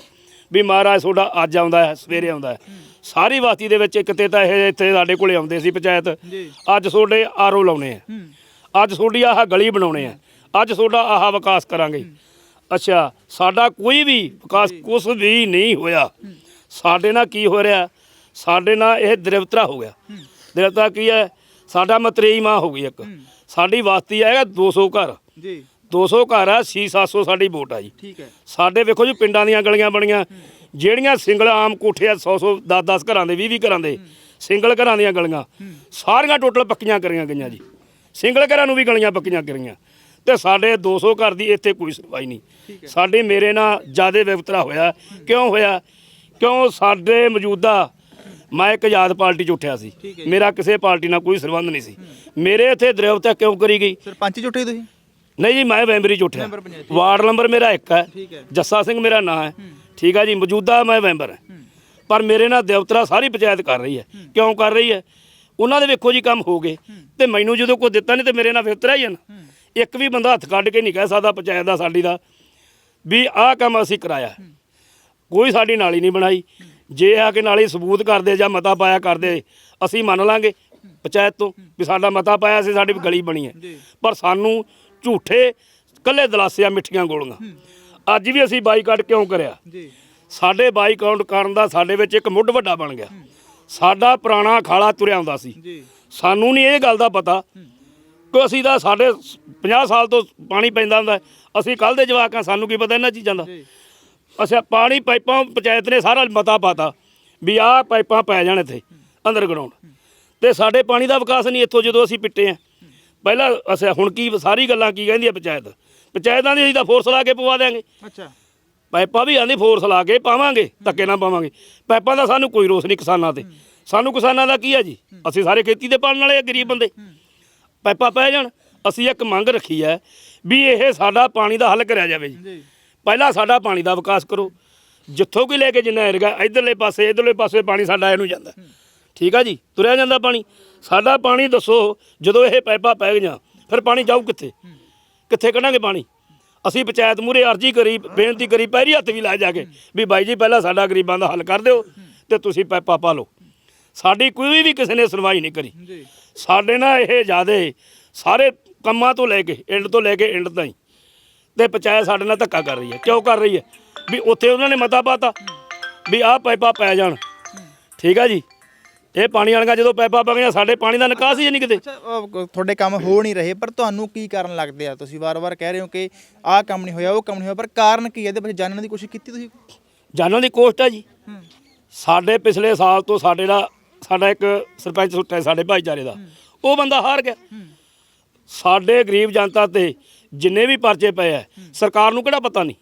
ਵੀ ਮਹਾਰਾਜ ਤੁਹਾਡਾ ਅੱਜ ਆਉਂਦਾ ਹੈ ਸਵੇਰੇ ਆਉਂਦਾ ਹੈ। ਸਾਰੀ ਵਾਸਤੀ ਦੇ ਵਿੱਚ ਇੱਕ ਤੇ ਤਾਂ ਇਹ ਇੱਥੇ ਸਾਡੇ ਕੋਲੇ ਆਉਂਦੇ ਸੀ ਪੰਚਾਇਤ। ਅੱਜ ਤੁਹਾਡੇ ਆਰਓ ਲਾਉਣੇ ਆ। ਅੱਜ ਤੁਹਾਡੀ ਆਹ ਗਲੀ ਬਣਾਉਣੇ ਆ। ਅੱਜ ਤੁਹਾਡਾ ਆਹ ਵਿਕਾਸ ਕਰਾਂਗੇ। ਅੱਛਾ ਸਾਡਾ ਕੋਈ ਵੀ ਵਿਕਾਸ ਕੁਛ ਵੀ ਨਹੀਂ ਹੋਇਆ। ਸਾਡੇ ਨਾਲ ਕੀ ਹੋ ਰਿਹਾ? ਸਾਡੇ ਨਾਲ ਇਹ ਦਰਿਵਤਰਾ ਹੋ ਗਿਆ। ਦਰਿਵਤਰਾ ਕੀ ਹੈ? ਸਾਡਾ ਮਤਰੇਈ ਮਾਂ ਹੋ ਗਈ ਇੱਕ। ਸਾਡੀ ਵਾਸਤੀ ਹੈਗਾ 200 ਘਰ। ਜੀ। 200 ਘਰ ਆ 6-700 ਸਾਡੀ ਵੋਟ ਆ ਜੀ। ਠੀਕ ਹੈ। ਸਾਡੇ ਵੇਖੋ ਜੀ ਪਿੰਡਾਂ ਦੀਆਂ ਗਲੀਆਂ ਬਣੀਆਂ। ਜਿਹੜੀਆਂ ਸਿੰਗਲ ਆਮ ਕੋਠੇ ਆ 100-100 10-10 ਘਰਾਂ ਦੇ 20-20 ਘਰਾਂ ਦੇ ਸਿੰਗਲ ਘਰਾਂ ਦੀਆਂ ਗਲੀਆਂ। ਸਾਰੀਆਂ ਟੋਟਲ ਪੱਕੀਆਂ ਕਰੀਆਂ ਗਈਆਂ ਜੀ। ਸਿੰਗਲ ਘਰਾਂ ਨੂੰ ਵੀ ਗਲੀਆਂ ਪੱਕੀਆਂ ਕਰੀਆਂ। ਤੇ ਸਾਡੇ 200 ਘਰ ਦੀ ਇੱਥੇ ਕੋਈ ਸੁਣਵਾਈ ਨਹੀਂ। ਸਾਡੇ ਮੇਰੇ ਨਾਲ ਜਿਆਦੇ ਵਿਵਤਰਾ ਹੋਇਆ। ਕਿਉਂ ਹੋਇਆ? ਕਿਉਂ ਸਾਡੇ ਮੌਜੂਦਾ ਮੈਂ ਇੱਕ ਆਜ਼ਾਦ ਪਾਰਟੀ 'ਚ ਉੱਠਿਆ ਸੀ। ਮੇਰਾ ਕਿਸੇ ਪਾਰਟੀ ਨਾਲ ਕੋਈ ਸੰਬੰਧ ਨਹੀਂ ਸੀ। ਮੇਰੇ ਇੱਥੇ ਦਰਿਆਵਤਾ ਕਿਉਂ ਕਰੀ ਗਈ? ਸਰਪੰਚ ਜੁਟੇ ਤੁਸੀਂ? ਨਹੀਂ ਜੀ ਮੈਂ ਮੈਂਬਰੀ ਚ ਉੱਠਿਆ। ਵਾਰਡ ਨੰਬਰ ਮੇਰਾ ਇੱਕ ਹੈ। ਜੱਸਾ ਸਿੰਘ ਮੇਰਾ ਨਾਂ ਹੈ। ਠੀਕ ਹੈ ਜੀ ਮੌਜੂਦਾ ਮੈਂ ਮੈਂਬਰ ਹਾਂ। ਪਰ ਮੇਰੇ ਨਾਲ ਦੇਵਤਰਾ ਸਾਰੀ ਪੰਚਾਇਤ ਕਰ ਰਹੀ ਹੈ। ਕਿਉਂ ਕਰ ਰਹੀ ਹੈ? ਉਹਨਾਂ ਦੇ ਵੇਖੋ ਜੀ ਕੰਮ ਹੋ ਗਏ। ਤੇ ਮੈਨੂੰ ਜਦੋਂ ਕੋਈ ਦਿੱਤਾ ਨਹੀਂ ਤੇ ਮੇਰੇ ਨਾਲ ਵਿਤਰਾ ਹੀ ਹੈ ਨਾ। ਇੱਕ ਵੀ ਬੰਦਾ ਹੱਥ ਕੱਢ ਕੇ ਨਹੀਂ ਕਹਿ ਸਕਦਾ ਪੰਚਾਇਤ ਦਾ ਸਾਡੀ ਦਾ ਵੀ ਆਹ ਕੰਮ ਅਸੀਂ ਕਰਾਇਆ। ਕੋਈ ਸਾਡੀ ਨਾਲੀ ਨਹੀਂ ਬਣਾਈ। ਜੇ ਆ ਕੇ ਨਾਲੀ ਸਬੂਤ ਕਰਦੇ ਜਾਂ ਮਤਾ ਪਾਇਆ ਕਰਦੇ ਅਸੀਂ ਮੰਨ ਲਾਂਗੇ ਪੰਚਾਇਤ ਤੋਂ ਵੀ ਸਾਡਾ ਮਤਾ ਪਾਇਆ ਸੀ ਸਾਡੀ ਗਲੀ ਬਣੀ ਹੈ। ਪਰ ਸਾਨੂੰ ਝੂਠੇ ਕੱਲੇ ਦਲਾਸਿਆ ਮਿੱਠੀਆਂ ਗੋਲੀਆਂ। ਅੱਜ ਵੀ ਅਸੀਂ ਬਾਈਕਾਟ ਕਿਉਂ ਕਰਿਆ? ਜੀ। ਸਾਡੇ ਬਾਈਕਾਟ ਕਰਨ ਦਾ ਸਾਡੇ ਵਿੱਚ ਇੱਕ ਮੁੱਢ ਵੱਡਾ ਬਣ ਗਿਆ। ਸਾਡਾ ਪੁਰਾਣਾ ਖਾਲਾ ਤੁਰਿਆ ਹੁੰਦਾ ਸੀ। ਜੀ। ਸਾਨੂੰ ਨਹੀਂ ਇਹ ਗੱਲ ਦਾ ਪਤਾ ਕਿ ਅਸੀਂ ਤਾਂ ਸਾਡੇ 50 ਸਾਲ ਤੋਂ ਪਾਣੀ ਪੈਂਦਾ ਹੁੰਦਾ। ਅਸੀਂ ਕੱਲ ਦੇ ਜਵਾਕ ਆ ਸਾਨੂੰ ਕੀ ਪਤਾ ਇਹਨਾਂ ਚੀਜ਼ਾਂ ਦਾ? ਅੱਛਾ ਪਾਣੀ ਪਾਈਪਾਂ ਪੰਚਾਇਤ ਨੇ ਸਾਰਾ ਮਤਾ ਪਾਤਾ ਵੀ ਆਹ ਪਾਈਪਾਂ ਪੈ ਜਾਣ ਇੱਥੇ ਅੰਡਰਗਰਾਉਂਡ ਤੇ ਸਾਡੇ ਪਾਣੀ ਦਾ ਵਿਕਾਸ ਨਹੀਂ ਇੱਥੋਂ ਜਦੋਂ ਅਸੀਂ ਪਿੱਟੇ ਆ। ਪਹਿਲਾਂ ਅੱਛਾ ਹੁਣ ਕੀ ਸਾਰੀ ਗੱਲਾਂ ਕੀ ਕਹਿੰਦੀ ਆ ਪੰਚਾਇਤ? ਪੰਚਾਇਤਾਂ ਦੀ ਅਸੀਂ ਤਾਂ ਫੋਰਸ ਲਾ ਕੇ ਪਵਾ ਦਿਆਂਗੇ। ਅੱਛਾ। ਪਾਈਪਾਂ ਵੀ ਆਂਦੀ ਫੋਰਸ ਲਾ ਕੇ ਪਾਵਾਂਗੇ ਧੱਕੇ ਨਾਲ ਪਾਵਾਂਗੇ। ਪਾਈਪਾਂ ਦਾ ਸਾਨੂੰ ਕੋਈ ਰੋਸ ਨਹੀਂ ਕਿਸਾਨਾਂ ਤੇ। ਸਾਨੂੰ ਕਿਸਾਨਾਂ ਦਾ ਕੀ ਹੈ ਜੀ? ਅਸੀਂ ਸਾਰੇ ਖੇਤੀ ਦੇ ਪਾਲਣ ਵਾਲੇ ਆ ਗਰੀਬ ਬੰਦੇ। ਪਾਈਪਾਂ ਪੈ ਜਾਣ ਅਸੀਂ ਇੱਕ ਮੰਗ ਰੱਖੀ ਹੈ ਵੀ ਇਹ ਸਾਡਾ ਪਾਣੀ ਦਾ ਹੱਲ ਕਰਿਆ ਜਾਵੇ ਜੀ। ਪਹਿਲਾਂ ਸਾਡਾ ਪਾਣੀ ਦਾ ਵਿਕਾਸ ਕਰੋ। ਜਿੱਥੋਂ ਕੋਈ ਲੈ ਕੇ ਜਿੰਨਾ ਏਰੀਆ ਇਧਰਲੇ ਪਾਸੇ ਇਧਰਲੇ ਪਾਸੇ ਪਾਣੀ ਸਾਡਾ ਇਹਨੂੰ ਜਾਂਦਾ। ਠੀਕ ਆ ਜੀ? ਤੁਰਿਆ ਜਾਂਦਾ ਪਾਣੀ। ਸਾਡਾ ਪਾਣੀ ਦੱਸੋ ਜਦੋਂ ਇਹ ਪਾਈਪਾਂ ਪੈ ਗਈਆਂ ਫਿਰ ਪਾਣੀ ਜਾਊ ਕਿੱਥੇ? ਕਿੱਥੇ ਕੱਢਾਂਗੇ ਪਾਣੀ? ਅਸੀਂ ਪੰਚਾਇਤ ਮੂਰੇ ਅਰਜੀ ਕਰੀ ਬੇਨਤੀ ਕਰੀ ਪੈਰੀ ਹੱਥ ਵੀ ਲਾ ਜਾ ਕੇ ਵੀ ਬਾਈ ਜੀ ਪਹਿਲਾਂ ਸਾਡਾ ਗਰੀਬਾਂ ਦਾ ਹੱਲ ਕਰ ਦਿਓ ਤੇ ਤੁਸੀਂ ਪਾਈਪਾਂ ਪਾ ਲਓ। ਸਾਡੀ ਕੋਈ ਵੀ ਕਿਸੇ ਨੇ ਸੁਣਵਾਈ ਨਹੀਂ ਕਰੀ। ਸਾਡੇ ਨਾਲ ਇਹ ਜਿਆਦੇ ਸਾਰੇ ਕੰਮਾਂ ਤੋਂ ਲੈ ਕੇ ਐਂਡ ਤੋਂ ਲੈ ਕੇ ਐਂਡ ਤਾਈਂ ਤੇ ਪੰਚਾਇਤ ਸਾਡੇ ਨਾਲ ਧੱਕਾ ਕਰ ਰਹੀ ਹੈ। ਕਿਉਂ ਕਰ ਰਹੀ ਹੈ? ਵੀ ਉੱਥੇ ਉਹਨਾਂ ਨੇ ਮਤਾ ਪਾਤਾ ਵੀ ਆਹ ਪਾਈਪਾਂ ਪੈ ਜਾਣ। ਠੀਕ ਆ ਜੀ? ਇਹ ਪਾਣੀ ਵਾਲੀਆਂ ਜਦੋਂ ਪਾਈਪਾਂ ਪੈ ਗਈਆਂ ਸਾਡੇ ਪਾਣੀ ਦਾ ਨਿਕਾਸ ਹੀ ਨਹੀਂ ਕਿਤੇ। ਅੱਛਾ ਤੁਹਾਡੇ ਕੰਮ ਹੋ ਨਹੀਂ ਰਹੇ ਪਰ ਤੁਹਾਨੂੰ ਕੀ ਕਾਰਨ ਲੱਗਦੇ ਆ? ਤੁਸੀਂ ਵਾਰ-ਵਾਰ ਕਹਿ ਰਹੇ ਹੋ ਕਿ ਆਹ ਕੰਮ ਨਹੀਂ ਹੋਇਆ ਉਹ ਕੰਮ ਨਹੀਂ ਹੋਇਆ ਪਰ ਕਾਰਨ ਕੀ ਹੈ ਇਹਦੇ ਵਿੱਚ ਜਾਣਨ ਦੀ ਕੋਸ਼ਿਸ਼ ਕੀਤੀ ਤੁਸੀਂ? ਜਾਨਾਂ ਦੀ ਕੋਸ਼ਟ ਆ ਜੀ। ਸਾਡੇ ਪਿਛਲੇ ਸਾਲ ਤੋਂ ਸਾਡੇ ਦਾ ਸਾਡਾ ਇੱਕ ਸਰਪੰਚ ਸੁੱਟਿਆ ਸਾਡੇ ਭਾਈਚਾਰੇ ਦਾ। ਉਹ ਬੰਦਾ ਹਾਰ ਗਿਆ। ਸਾਡੇ ਗਰੀਬ ਜਨਤਾ ਤੇ ਜਿੰਨੇ ਵੀ ਪਰਚੇ ਪਏ ਆ ਸਰਕਾਰ ਨੂੰ ਕਿਹੜਾ ਪਤਾ ਨਹੀਂ?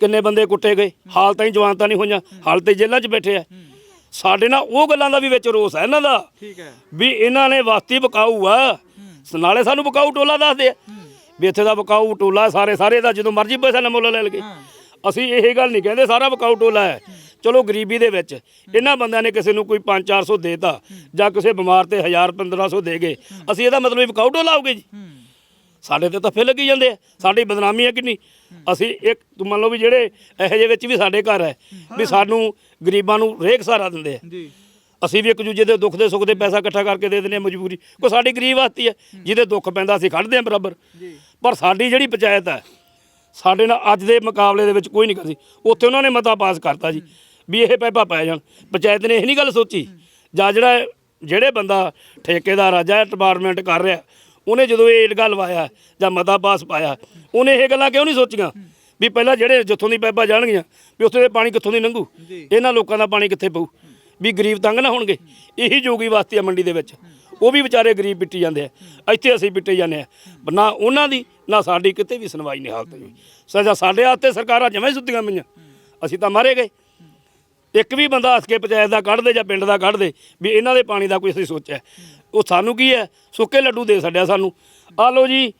ਕਿੰਨੇ ਬੰਦੇ ਕੁੱਟੇ ਗਏ? ਹਾਲ ਤਾਈਂ ਜਵਾਨਤਾਂ ਨਹੀਂ ਹੋਈਆਂ। ਹਾਲ ਤੇ ਜੇਲ੍ਹਾਂ 'ਚ ਬੈਠੇ ਆ। ਸਾਡੇ ਨਾਲ ਉਹ ਗੱਲਾਂ ਦਾ ਵੀ ਵਿੱਚ ਰੋਸ ਹੈ ਇਹਨਾਂ ਦਾ। ਠੀਕ ਹੈ। ਵੀ ਇਹਨਾਂ ਨੇ ਵਸਤੀ ਬਕਾਊ ਆ। ਨਾਲੇ ਸਾਨੂੰ ਬਕਾਊ ਟੋਲਾ ਦੱਸਦੇ ਆ। ਵੀ ਇੱਥੇ ਦਾ ਬਕਾਊ ਟੋਲਾ ਸਾਰੇ ਸਾਰੇ ਦਾ ਜਦੋਂ ਮਰਜ਼ੀ ਪੈਸਾ ਨਾ ਮੁੱਲ ਲੈ ਲਗੇ ਅਸੀਂ ਇਹ ਗੱਲ ਨਹੀਂ ਕਹਿੰਦੇ ਸਾਰਾ ਬਕਾਊ ਟੋਲਾ ਹੈ। ਚਲੋ ਗਰੀਬੀ ਦੇ ਵਿੱਚ ਇਹਨਾਂ ਬੰਦਿਆਂ ਨੇ ਕਿਸੇ ਨੂੰ ਕੋਈ 5-400 ਦੇਤਾ ਜਾਂ ਕਿਸੇ ਬਿਮਾਰ ਤੇ 1000-1500 ਦੇ ਗਏ। ਅਸੀਂ ਇਹਦਾ ਮਤਲਬ ਬਕਾਊ ਟੋਲਾ ਹੋਗੇ ਜੀ। ਸਾਡੇ ਤੇ ਤਾਂ ਫੇ ਲੱਗੀ ਜਾਂਦੇ ਆ। ਸਾਡੀ ਬਦਨਾਮੀ ਹੈ ਕਿੰਨੀ? ਅਸੀਂ ਇੱਕ ਤੂੰ ਮੰਨ ਲਓ ਵੀ ਜਿਹੜੇ ਇਹੋ ਜਿਹੇ ਵਿੱਚ ਵੀ ਸਾਡੇ ਘਰ ਹੈ ਵੀ ਸਾਨੂੰ ਗਰੀਬਾਂ ਨੂੰ ਰੇਖ ਸਹਾਰਾ ਦਿੰਦੇ ਆ। ਜੀ। ਅਸੀਂ ਵੀ ਇੱਕ ਦੂਜੇ ਦੇ ਦੁੱਖ ਦੇ ਸੁੱਖ ਦੇ ਪੈਸਾ ਇਕੱਠਾ ਕਰਕੇ ਦੇ ਦਿੰਦੇ ਹਾਂ ਮਜਬੂਰੀ। ਕੋ ਸਾਡੀ ਗਰੀਬ ਆਤੀ ਹੈ ਜਿਹਦੇ ਦੁੱਖ ਪੈਂਦਾ ਅਸੀਂ ਕੱਢਦੇ ਹਾਂ ਬਰਾਬਰ। ਪਰ ਸਾਡੀ ਜਿਹੜੀ ਪੰਚਾਇਤ ਹੈ ਸਾਡੇ ਨਾਲ ਅੱਜ ਦੇ ਮੁਕਾਬਲੇ ਦੇ ਵਿੱਚ ਕੋਈ ਨਹੀਂ ਕਰਦੀ। ਉੱਥੇ ਉਹਨਾਂ ਨੇ ਮਤਾ ਪਾਸ ਕਰਤਾ ਜੀ ਵੀ ਇਹ ਪੈਪਾ ਪੈ ਜਾਣ। ਪੰਚਾਇਤ ਨੇ ਇਹ ਨਹੀਂ ਗੱਲ ਸੋਚੀ। ਜਾਂ ਜਿਹੜਾ ਜਿਹੜੇ ਬੰਦਾ ਠੇਕੇਦਾਰ ਆ ਜਾਂ ਡਿਪਾਰਟਮੈਂਟ ਕਰ ਰਿਹਾ ਉਹਨੇ ਜਦੋਂ ਇਹ ਗੱਲ ਲਵਾਇਆ ਜਾਂ ਮਤਾ ਪਾਸ ਪਾਇਆ ਉਹਨੇ ਇਹ ਗੱਲਾਂ ਕਿਉਂ ਨਹੀਂ ਸੋਚੀਆਂ? ਵੀ ਪਹਿਲਾਂ ਜਿਹੜੇ ਜਿੱਥੋਂ ਦੀ ਪੈਪਾ ਜਾਣਗੀਆਂ ਵੀ ਉੱਥੇ ਦੇ ਪਾਣੀ ਕਿੱਥੋਂ ਦੀ ਲੰਘੂ? ਇਹਨਾਂ ਲੋਕਾਂ ਦਾ ਪਾਣੀ ਕਿੱਥੇ ਪਊ? ਵੀ ਗਰੀਬ ਤੰਗ ਨਾ ਹੋਣਗੇ। ਇਹੀ ਜੋਗੀ ਵਾਸਤੇ ਆ ਮੰਡੀ ਦੇ ਵਿੱਚ। ਉਹ ਵੀ ਵਿਚਾਰੇ ਗਰੀਬ ਪਿੱਟੀ ਜਾਂਦੇ ਆ। ਇੱਥੇ ਅਸੀਂ ਪਿੱਟੇ ਜਾਂਦੇ ਆ। ਨਾ ਉਹਨਾਂ ਦੀ ਨਾ ਸਾਡੀ ਕਿਤੇ ਵੀ ਸੁਣਵਾਈ ਨਹੀਂ ਹਾਲਤ ਹੋਈ। ਸਜ਼ਾ ਸਾਡੇ ਹੱਥੇ ਸਰਕਾਰਾਂ ਜਮਾਂ ਸੁੱਤੀਆਂ ਪਈਆਂ। ਅਸੀਂ ਤਾਂ ਮਾਰੇ ਗਏ। ਇੱਕ ਵੀ ਬੰਦਾ ਹੱਸ ਕੇ ਪੰਚਾਇਤ ਦਾ ਕੱਢ ਦੇ ਜਾਂ ਪਿੰਡ ਦਾ ਕੱਢ ਦੇ, ਵੀ ਇਹਨਾਂ ਦੇ ਪਾਣੀ ਦਾ ਕੋਈ ਅਸੀਂ ਸੋਚਿਆ। ਉਹ ਸਾਨੂੰ ਕੀ ਹੈ? ਸੁੱਕੇ ਲੱਡੂ ਦੇ ਛੱਡਿਆ ਸਾਨੂੰ। ਆ ਲਓ ਜੀ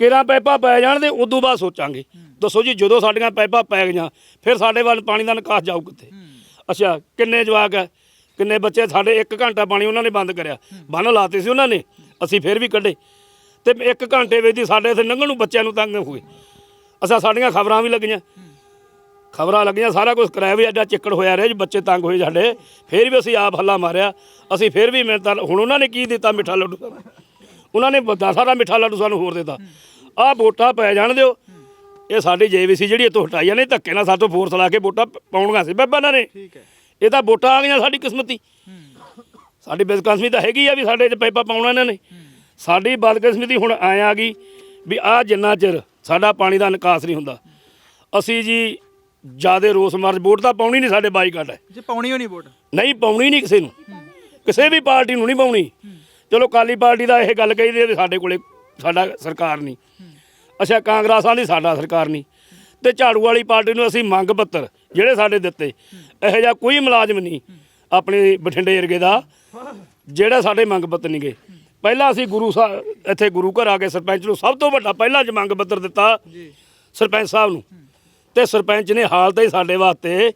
ਕਿਰਾਂ ਪੈਪਾਂ ਪੈ ਜਾਣ ਤੇ ਉਦੋਂ ਬਾਅਦ ਸੋਚਾਂਗੇ। ਦੱਸੋ ਜੀ, ਜਦੋਂ ਸਾਡੀਆਂ ਪੈਪਾਂ ਪੈ ਗਈਆਂ, ਫਿਰ ਸਾਡੇ ਵੱਲ ਪਾਣੀ ਦਾ ਨਿਕਾਸ ਜਾਊ ਕਿੱਥੇ? ਅੱਛਾ, ਕਿੰਨੇ ਜਵਾਕ ਹੈ? ਕਿੰਨੇ ਬੱਚੇ? ਸਾਡੇ 1 ਘੰਟਾ ਪਾਣੀ ਉਹਨਾਂ ਨੇ ਬੰਦ ਕਰਿਆ। ਬੰਨ ਲਾਤੇ ਸੀ ਉਹਨਾਂ ਨੇ, ਅਸੀਂ ਫਿਰ ਵੀ ਕੱਢੇ। ਤੇ 1 ਘੰਟੇ ਵਿੱਚ ਹੀ ਸਾਡੇ ਇੱਥੇ ਲੰਘਣ ਨੂੰ ਬੱਚਿਆਂ ਨੂੰ ਤੰਗ ਹੋਏ ਗਏ। ਅਸਾਂ ਸਾਡੀਆਂ ਖਬਰਾਂ ਵੀ ਲੱਗੀਆਂ। ਖਬਰਾਂ ਲੱਗੀਆਂ ਸਾਰਾ ਕੁਝ ਕਰਾਇਆ ਵੀ ਐਡਾ ਚਿੱਕੜ ਹੋਇਆ ਰਿਹਾ ਜੀ ਬੱਚੇ ਤੰਗ ਹੋਏ ਸਾਡੇ। ਫਿਰ ਵੀ ਅਸੀਂ ਆਪ ਹੱਲਾ ਮਾਰਿਆ। ਅਸੀਂ ਫਿਰ ਵੀ ਮਿਹਨਤ ਹੁਣ ਉਹਨਾਂ ਨੇ ਕੀ ਦਿੱਤਾ ਮਿੱਠਾ ਲੱਡੂ? ਸਾਨੂੰ ਉਹਨਾਂ ਨੇ ਸਾਰਾ ਮਿੱਠਾ ਲੱਡੂ ਸਾਨੂੰ ਹੋਰ ਦਿੱਤਾ। ਆਹ ਵੋਟਾਂ ਪੈ ਜਾਣ ਦਿਓ। ਇਹ ਸਾਡੀ ਜੇਵੀਸੀ ਜਿਹੜੀ ਇੱਥੋਂ ਹਟਾਈਆਂ ਨੇ ਧੱਕੇ ਨਾਲ ਸਾਤੋਂ ਫੋਰਸ ਲਾ ਕੇ ਵੋਟਾਂ ਪ- ਪਾਉਣੀਆਂ ਸੀ ਬਾਬਾ ਇਹਨਾਂ ਨੇ। ਇਹ ਤਾਂ ਵੋਟਾਂ ਆ ਗਈਆਂ ਸਾਡੀ ਕਿਸਮਤੀ। ਸਾਡੀ ਬਦਕਿਸਮਤੀ ਤਾਂ ਹੈਗੀ ਆ ਵੀ ਸਾਡੇ 'ਚ ਪੈਪਾ ਪਾਉਣਾ ਇਹਨਾਂ ਨੇ। ਸਾਡੀ ਬਦਕਿਸਮਤੀ ਹੁਣ ਐਂ ਆ ਗਈ ਵੀ ਆ ਜਿੰਨਾ ਚਿਰ ਸਾਡਾ ਪਾਣੀ ਦਾ ਨਿਕਾਸ ਨਹੀਂ ਹੁੰਦਾ ਅਸੀਂ ਜੀ ਜਿਆਦੇ ਰੋਸ ਮਾਰਚ ਵੋਟ ਤਾਂ ਪਾਉਣੀ ਨਹੀਂ ਸਾਡੇ ਬਾਈਕਾਟ ਹੈ। ਜੇ ਪਾਉਣੀ ਹੋਣੀ ਵੋਟ? ਨਹੀਂ ਪਾਉਣੀ ਨਹੀਂ ਕਿਸੇ ਨੂੰ। ਕਿਸੇ ਵੀ ਪਾਰਟੀ ਨੂੰ ਨਹੀਂ ਪਾਉਣੀ। ਚਲੋ ਕਾਲੀ ਪਾਰਟੀ ਦਾ ਇਹ ਗੱਲ ਕਹੀ ਦੇ ਸਾਡੇ ਕੋਲੇ ਸਾਡਾ ਸਰਕਾਰ ਨਹੀਂ। ਅੱਛਾ ਕਾਂਗਰਸਾਂ ਦੀ ਸਾਡਾ ਸਰਕਾਰ ਨਹੀਂ। ਤੇ ਝਾੜੂ ਵਾਲੀ ਪਾਰਟੀ ਨੂੰ ਅਸੀਂ ਮੰਗ ਪੱਤਰ ਜਿਹੜੇ ਸਾਡੇ ਦਿੱਤੇ। ਇਹੋ ਜਿਹਾ ਕੋਈ ਮੁਲਾਜ਼ਮ ਨਹੀਂ ਆਪਣੇ ਬਠਿੰਡੇ ਏਰੀਏ ਦਾ ਜਿਹੜਾ ਸਾਡੇ ਮੰਗ ਪੱਤਰ ਨਹੀਂ ਗਏ। ਪਹਿਲਾਂ ਅਸੀਂ ਗੁਰੂ ਸਾਹਿਬ ਇੱਥੇ ਗੁਰੂ ਘਰ ਆ ਕੇ ਸਰਪੰਚ ਨੂੰ ਸਭ ਤੋਂ ਵੱਡਾ ਪਹਿਲਾ ਜ ਮੰਗ ਪੱਤਰ ਦਿੱਤਾ ਸਰਪੰਚ ਸਾਹਿਬ ਨੂੰ। ਤੇ ਸਰਪੰਚ ਨੇ ਹਾਲ ਤਾਂ ਹੀ ਸਾਡੇ ਵਾਸਤੇ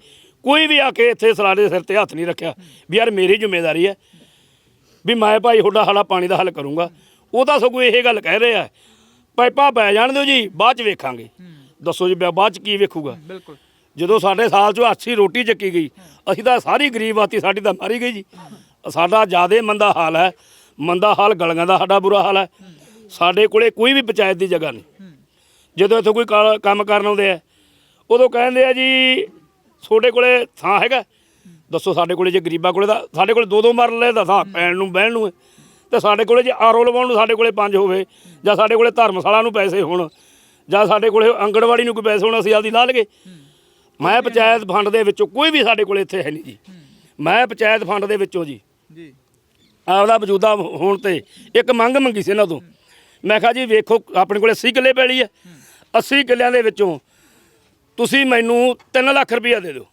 ਕੋਈ ਵੀ ਆ ਕੇ ਇੱਥੇ ਸਲਾਡੇ ਸਿਰ ਤੇ ਹੱਥ ਨਹੀਂ ਰੱਖਿਆ ਵੀ ਯਾਰ ਮੇਰੀ ਜ਼ਿੰਮੇਵਾਰੀ ਹੈ ਵੀ ਮੈਂ ਭਾਈ ਤੁਹਾਡਾ ਹਾਲਾ ਪਾਣੀ ਦਾ ਹੱਲ ਕਰੂੰਗਾ। ਉਹ ਤਾਂ ਸਗੋਂ ਇਹ ਗੱਲ ਕਹਿ ਰਿਹਾ ਪਾਈਪਾਂ ਪੈ ਜਾਣ ਦਿਓ ਜੀ ਬਾਅਦ ਚ ਵੇਖਾਂਗੇ। ਦੱਸੋ ਜੀ ਬਾਅਦ ਚ ਕੀ ਵੇਖੂਗਾ? ਬਿਲਕੁਲ। ਜਦੋਂ ਸਾਡੇ ਸਾਲ ਚੋਂ ਅੱਛੀ ਰੋਟੀ ਚੱਕੀ ਗਈ ਅਸੀਂ ਤਾਂ ਸਾਰੀ ਗਰੀਬ ਆਤੀ ਸਾਡੀ ਤਾਂ ਮਾਰੀ ਗਈ ਜੀ। ਸਾਡਾ ਜਿਆਦੇ ਮੰਦਾ ਹਾਲ ਹੈ। ਮੰਦਾ ਹਾਲ ਗਲੀਆਂ ਦਾ ਸਾਡਾ ਬੁਰਾ ਹਾਲ ਹੈ। ਸਾਡੇ ਕੋਲੇ ਕੋਈ ਵੀ ਪੰਚਾਇਤ ਦੀ ਜਗ੍ਹਾ ਨਹੀਂ। ਜਦੋਂ ਇੱਥੇ ਕੋਈ ਕੰਮ ਕਰਨ ਆਉਂਦੇ ਆ ਉਦੋਂ ਕਹਿੰਦੇ ਆ ਜੀ ਤੁਹਾਡੇ ਕੋਲੇ ਥਾਂ ਹੈਗਾ? ਦੱਸੋ ਸਾਡੇ ਕੋਲੇ ਜੇ ਗਰੀਬਾਂ ਕੋਲੇ ਤਾਂ ਸਾਡੇ ਕੋਲੇ ਦੋ ਦੋ ਮਰਲੇ ਦਾ ਥਾਂ ਪੈਣ ਨੂੰ ਬਹਿਣ ਨੂੰ ਹੈ। ਤੇ ਸਾਡੇ ਕੋਲੇ ਜੇ ਆਰਓ ਲਵਾਉਣ ਨੂੰ ਸਾਡੇ ਕੋਲੇ ਪੰਜ ਹੋਵੇ ਜਾਂ ਸਾਡੇ ਕੋਲੇ ਧਰਮਸ਼ਾਲਾ ਨੂੰ ਪੈਸੇ ਹੋਣ ਜਾਂ ਸਾਡੇ ਕੋਲੇ ਆਂਗਣਵਾੜੀ ਨੂੰ ਕੋਈ ਪੈਸੇ ਹੋਣ ਅਸੀਂ ਆਪਦੀ ਲਾ ਲਈਏ। ਮੈਂ ਪੰਚਾਇਤ ਫੰਡ ਦੇ ਵਿੱਚੋਂ ਕੋਈ ਵੀ ਸਾਡੇ ਕੋਲੇ ਇੱਥੇ ਹੈ ਨਹੀਂ ਜੀ। ਮੈਂ ਪੰਚਾਇਤ ਫੰਡ ਦੇ ਵਿੱਚੋਂ ਜੀ। ਜੀ। ਆਪਦਾ ਮੌਜੂਦਾ ਹੋਣ ਤੇ ਇੱਕ ਮੰਗ ਮੰਗੀ ਸੀ ਇਹਨਾਂ ਤੋਂ। ਮੈਂ ਕਿਹਾ ਜੀ ਵੇਖੋ ਆਪਣੇ ਕੋਲੇ 80 ਕਿੱਲੇ ਪੈਲੀ ਹੈ। 80 ਕਿੱਲਿਆਂ ਦੇ ਵਿੱਚੋਂ ਤੁਸੀਂ ਮੈਨੂੰ 3 ਲੱਖ ਰੁਪਈਆ ਦੇ ਦਿਓ।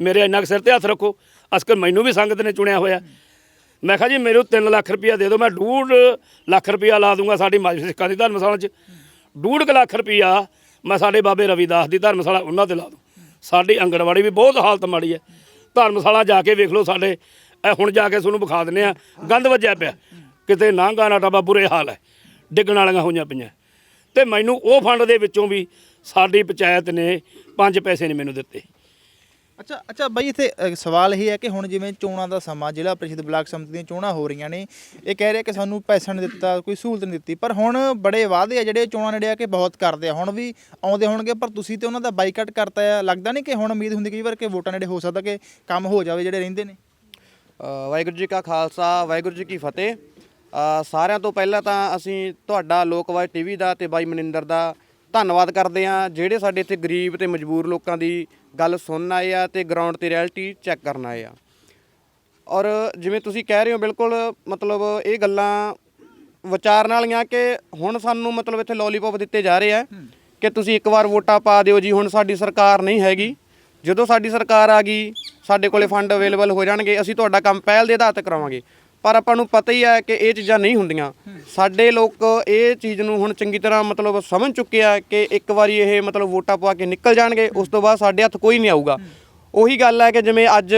ਮੇਰੇ ਇੰਨਾ ਕੁ ਸਿਰ ਤੇ ਹੱਥ ਰੱਖੋ। ਅਸਕਰ ਮੈਨੂੰ ਵੀ ਸੰਗਤ ਨੇ ਚੁਣਿਆ ਹੋਇਆ। ਮੈਂ ਕਿਹਾ ਜੀ ਮੈਨੂੰ 3 ਲੱਖ ਰੁਪਈਆ ਦੇ ਦਿਓ। ਮੈਂ ਡੂਢ ਲੱਖ ਰੁਪਈਆ ਲਾ ਦੂੰਗਾ ਸਾਡੀ ਮਾਜਰੀ ਸਿੱਖਾਂ ਦੀ ਧਰਮਸ਼ਾਲਾ 'ਚ। ਡੂਢ ਕੁ ਲੱਖ ਰੁਪਈਆ ਮੈਂ ਸਾਡੇ ਬਾਬੇ ਰਵਿਦਾਸ ਦੀ ਧਰਮਸ਼ਾਲਾ ਉਹਨਾਂ ਤੇ ਲਾ ਦੂੰ। ਸਾਡੀ ਅੰਗਣਵਾੜੀ ਵੀ ਬਹੁਤ ਹਾਲਤ ਮਾੜੀ ਹੈ। ਧਰਮਸ਼ਾਲਾ ਜਾ ਕੇ ਵੇਖ ਲਓ ਸਾਡੇ। ਇਹ ਹੁਣ ਜਾ ਕੇ ਤੁਹਾਨੂੰ ਵਿਖਾ ਦਿੰਨੇ ਆ ਗੰਦ ਵੱਜਿਆ ਪਿਆ। ਕਿਤੇ ਨਾਂਗਾ ਨਾ ਟਾਬਾ ਬੁਰੇ ਹਾਲ ਹੈ। ਡਿੱਗਣ ਵਾਲੀਆਂ ਹੋਈਆਂ ਪਈਆਂ। ਤੇ ਮੈਨੂੰ ਉਹ ਫੰਡ ਦੇ ਵਿੱਚੋਂ ਵੀ ਸਾਡੀ ਪੰਚਾਇਤ ਨੇ ਪੰਜ ਪੈਸੇ ਨਹੀਂ ਮੈਨੂੰ ਦਿੱਤੇ। ਅੱਛਾ ਅੱਛਾ ਬਾਈ ਇੱਥੇ ਅ, ਸਵਾਲ ਇਹ ਹੈ ਕਿ ਹੁਣ ਜਿਵੇਂ ਚੋਣਾਂ ਦਾ ਸਮਾਂ ਜ਼ਿਲ੍ਹਾ ਪ੍ਰੀਸ਼ਦ ਬਲਾਕ ਸੰਮਤੀ ਦੀਆਂ ਚੋਣਾਂ ਹੋ ਰਹੀਆਂ ਨੇ ਇਹ ਕਹਿ ਰਿਹਾ ਕਿ ਸਾਨੂੰ ਪੈਸਾ ਨਹੀਂ ਦਿੱਤਾ ਕੋਈ ਸਹੂਲਤ ਨਹੀਂ ਦਿੱਤੀ ਪਰ ਹੁਣ ਬੜੇ ਵਾਅਦੇ ਆ ਜਿਹੜੇ ਚੋਣਾਂ ਨੇੜੇ ਆ ਕੇ ਬਹੁਤ ਕਰਦੇ ਆ। ਹੁਣ ਵੀ ਆਉਂਦੇ ਹੋਣਗੇ ਪਰ ਤੁਸੀਂ ਤੇ ਉਹਨਾਂ ਦਾ ਬਾਈਕਾਟ ਕਰਤਾ ਆ ਲੱਗਦਾ ਨਹੀਂ ਕਿ ਹੁਣ ਉਮੀਦ ਹੁੰਦੀ ਕਈ ਵਾਰ ਕਿ ਵੋਟਾਂ ਨੇੜੇ ਹੋ ਸਕਦਾ ਕਿ ਕੰਮ ਹੋ ਜਾਵੇ ਜਿਹੜੇ ਰਹਿੰਦੇ ਨੇ? ਅ, ਵਾਹਿਗੁਰੂ ਜੀ ਕਾ ਖਾਲਸਾ ਵਾਹਿਗੁਰੂ ਜੀ ਕੀ ਫਤਿਹ। ਅ, ਸਾਰਿਆਂ ਤੋਂ ਪਹਿਲਾਂ ਤਾਂ ਅਸੀਂ ਤੁਹਾਡਾ ਲੋਕਵਾਦ ਟੀਵੀ ਦਾ ਤੇ ਬਾਈ ਮਨਿੰਦਰ ਦਾ ਧੰਨਵਾਦ ਕਰਦੇ ਹਾਂ। ਜਿਹੜੇ ਸਾਡੇ ਇੱਥੇ ਗਰੀਬ ਤੇ ਮਜਬੂਰ ਲੋਕਾਂ ਦੀ ਗੱਲ ਸੁਣਨ ਆਏ ਆ ਤੇ ਗਰਾਊਂਡ ਤੇ ਰਿਐਲਿਟੀ ਚੈੱਕ ਕਰਨ ਆਏ ਆ। ਔਰ ਜਿਵੇਂ ਤੁਸੀਂ ਕਹਿ ਰਹੇ ਹੋ ਬਿਲਕੁਲ ਮਤਲਬ ਇਹ ਗੱਲਾਂ ਵਿਚਾਰਨ ਵਾਲੀਆਂ ਕਿ ਹੁਣ ਸਾਨੂੰ ਮਤਲਬ ਇੱਥੇ ਲੋਲੀਪੌਪ ਦਿੱਤੇ ਜਾ ਰਹੇ ਆ। ਕਿ ਤੁਸੀਂ ਇੱਕ ਵਾਰ ਵੋਟਾਂ ਪਾ ਦਿਓ ਜੀ ਹੁਣ ਸਾਡੀ ਸਰਕਾਰ ਨਹੀਂ ਹੈਗੀ। ਜਦੋਂ ਸਾਡੀ ਸਰਕਾਰ ਆ ਗਈ ਸਾਡੇ ਕੋਲੇ ਫੰਡ ਅਵੇਲੇਬਲ ਹੋ ਜਾਣਗੇ ਅਸੀਂ ਤੁਹਾਡਾ ਕੰਮ ਪਹਿਲ ਦੇ ਆਧਾਰ ਤੇ ਕਰਾਵਾਂਗੇ। ਪਰ ਆਪਾਂ ਨੂੰ ਪਤਾ ਹੀ ਹੈ ਕਿ ਇਹ ਚੀਜ਼ਾਂ ਨਹੀਂ ਹੁੰਦੀਆਂ। ਸਾਡੇ ਲੋਕ ਇਹ ਚੀਜ਼ ਨੂੰ ਹੁਣ ਚੰਗੀ ਤਰ੍ਹਾਂ ਮਤਲਬ ਸਮਝ ਚੁੱਕੇ ਆ ਕਿ ਇੱਕ ਵਾਰੀ ਇਹ ਮਤਲਬ ਵੋਟਾਂ ਪਵਾ ਕੇ ਨਿਕਲ ਜਾਣਗੇ ਉਸ ਤੋਂ ਬਾਅਦ ਸਾਡੇ ਹੱਥ ਕੋਈ ਨਹੀਂ ਆਊਗਾ। ਉਹੀ ਗੱਲ ਹੈ ਕਿ ਜਿਵੇਂ ਅੱਜ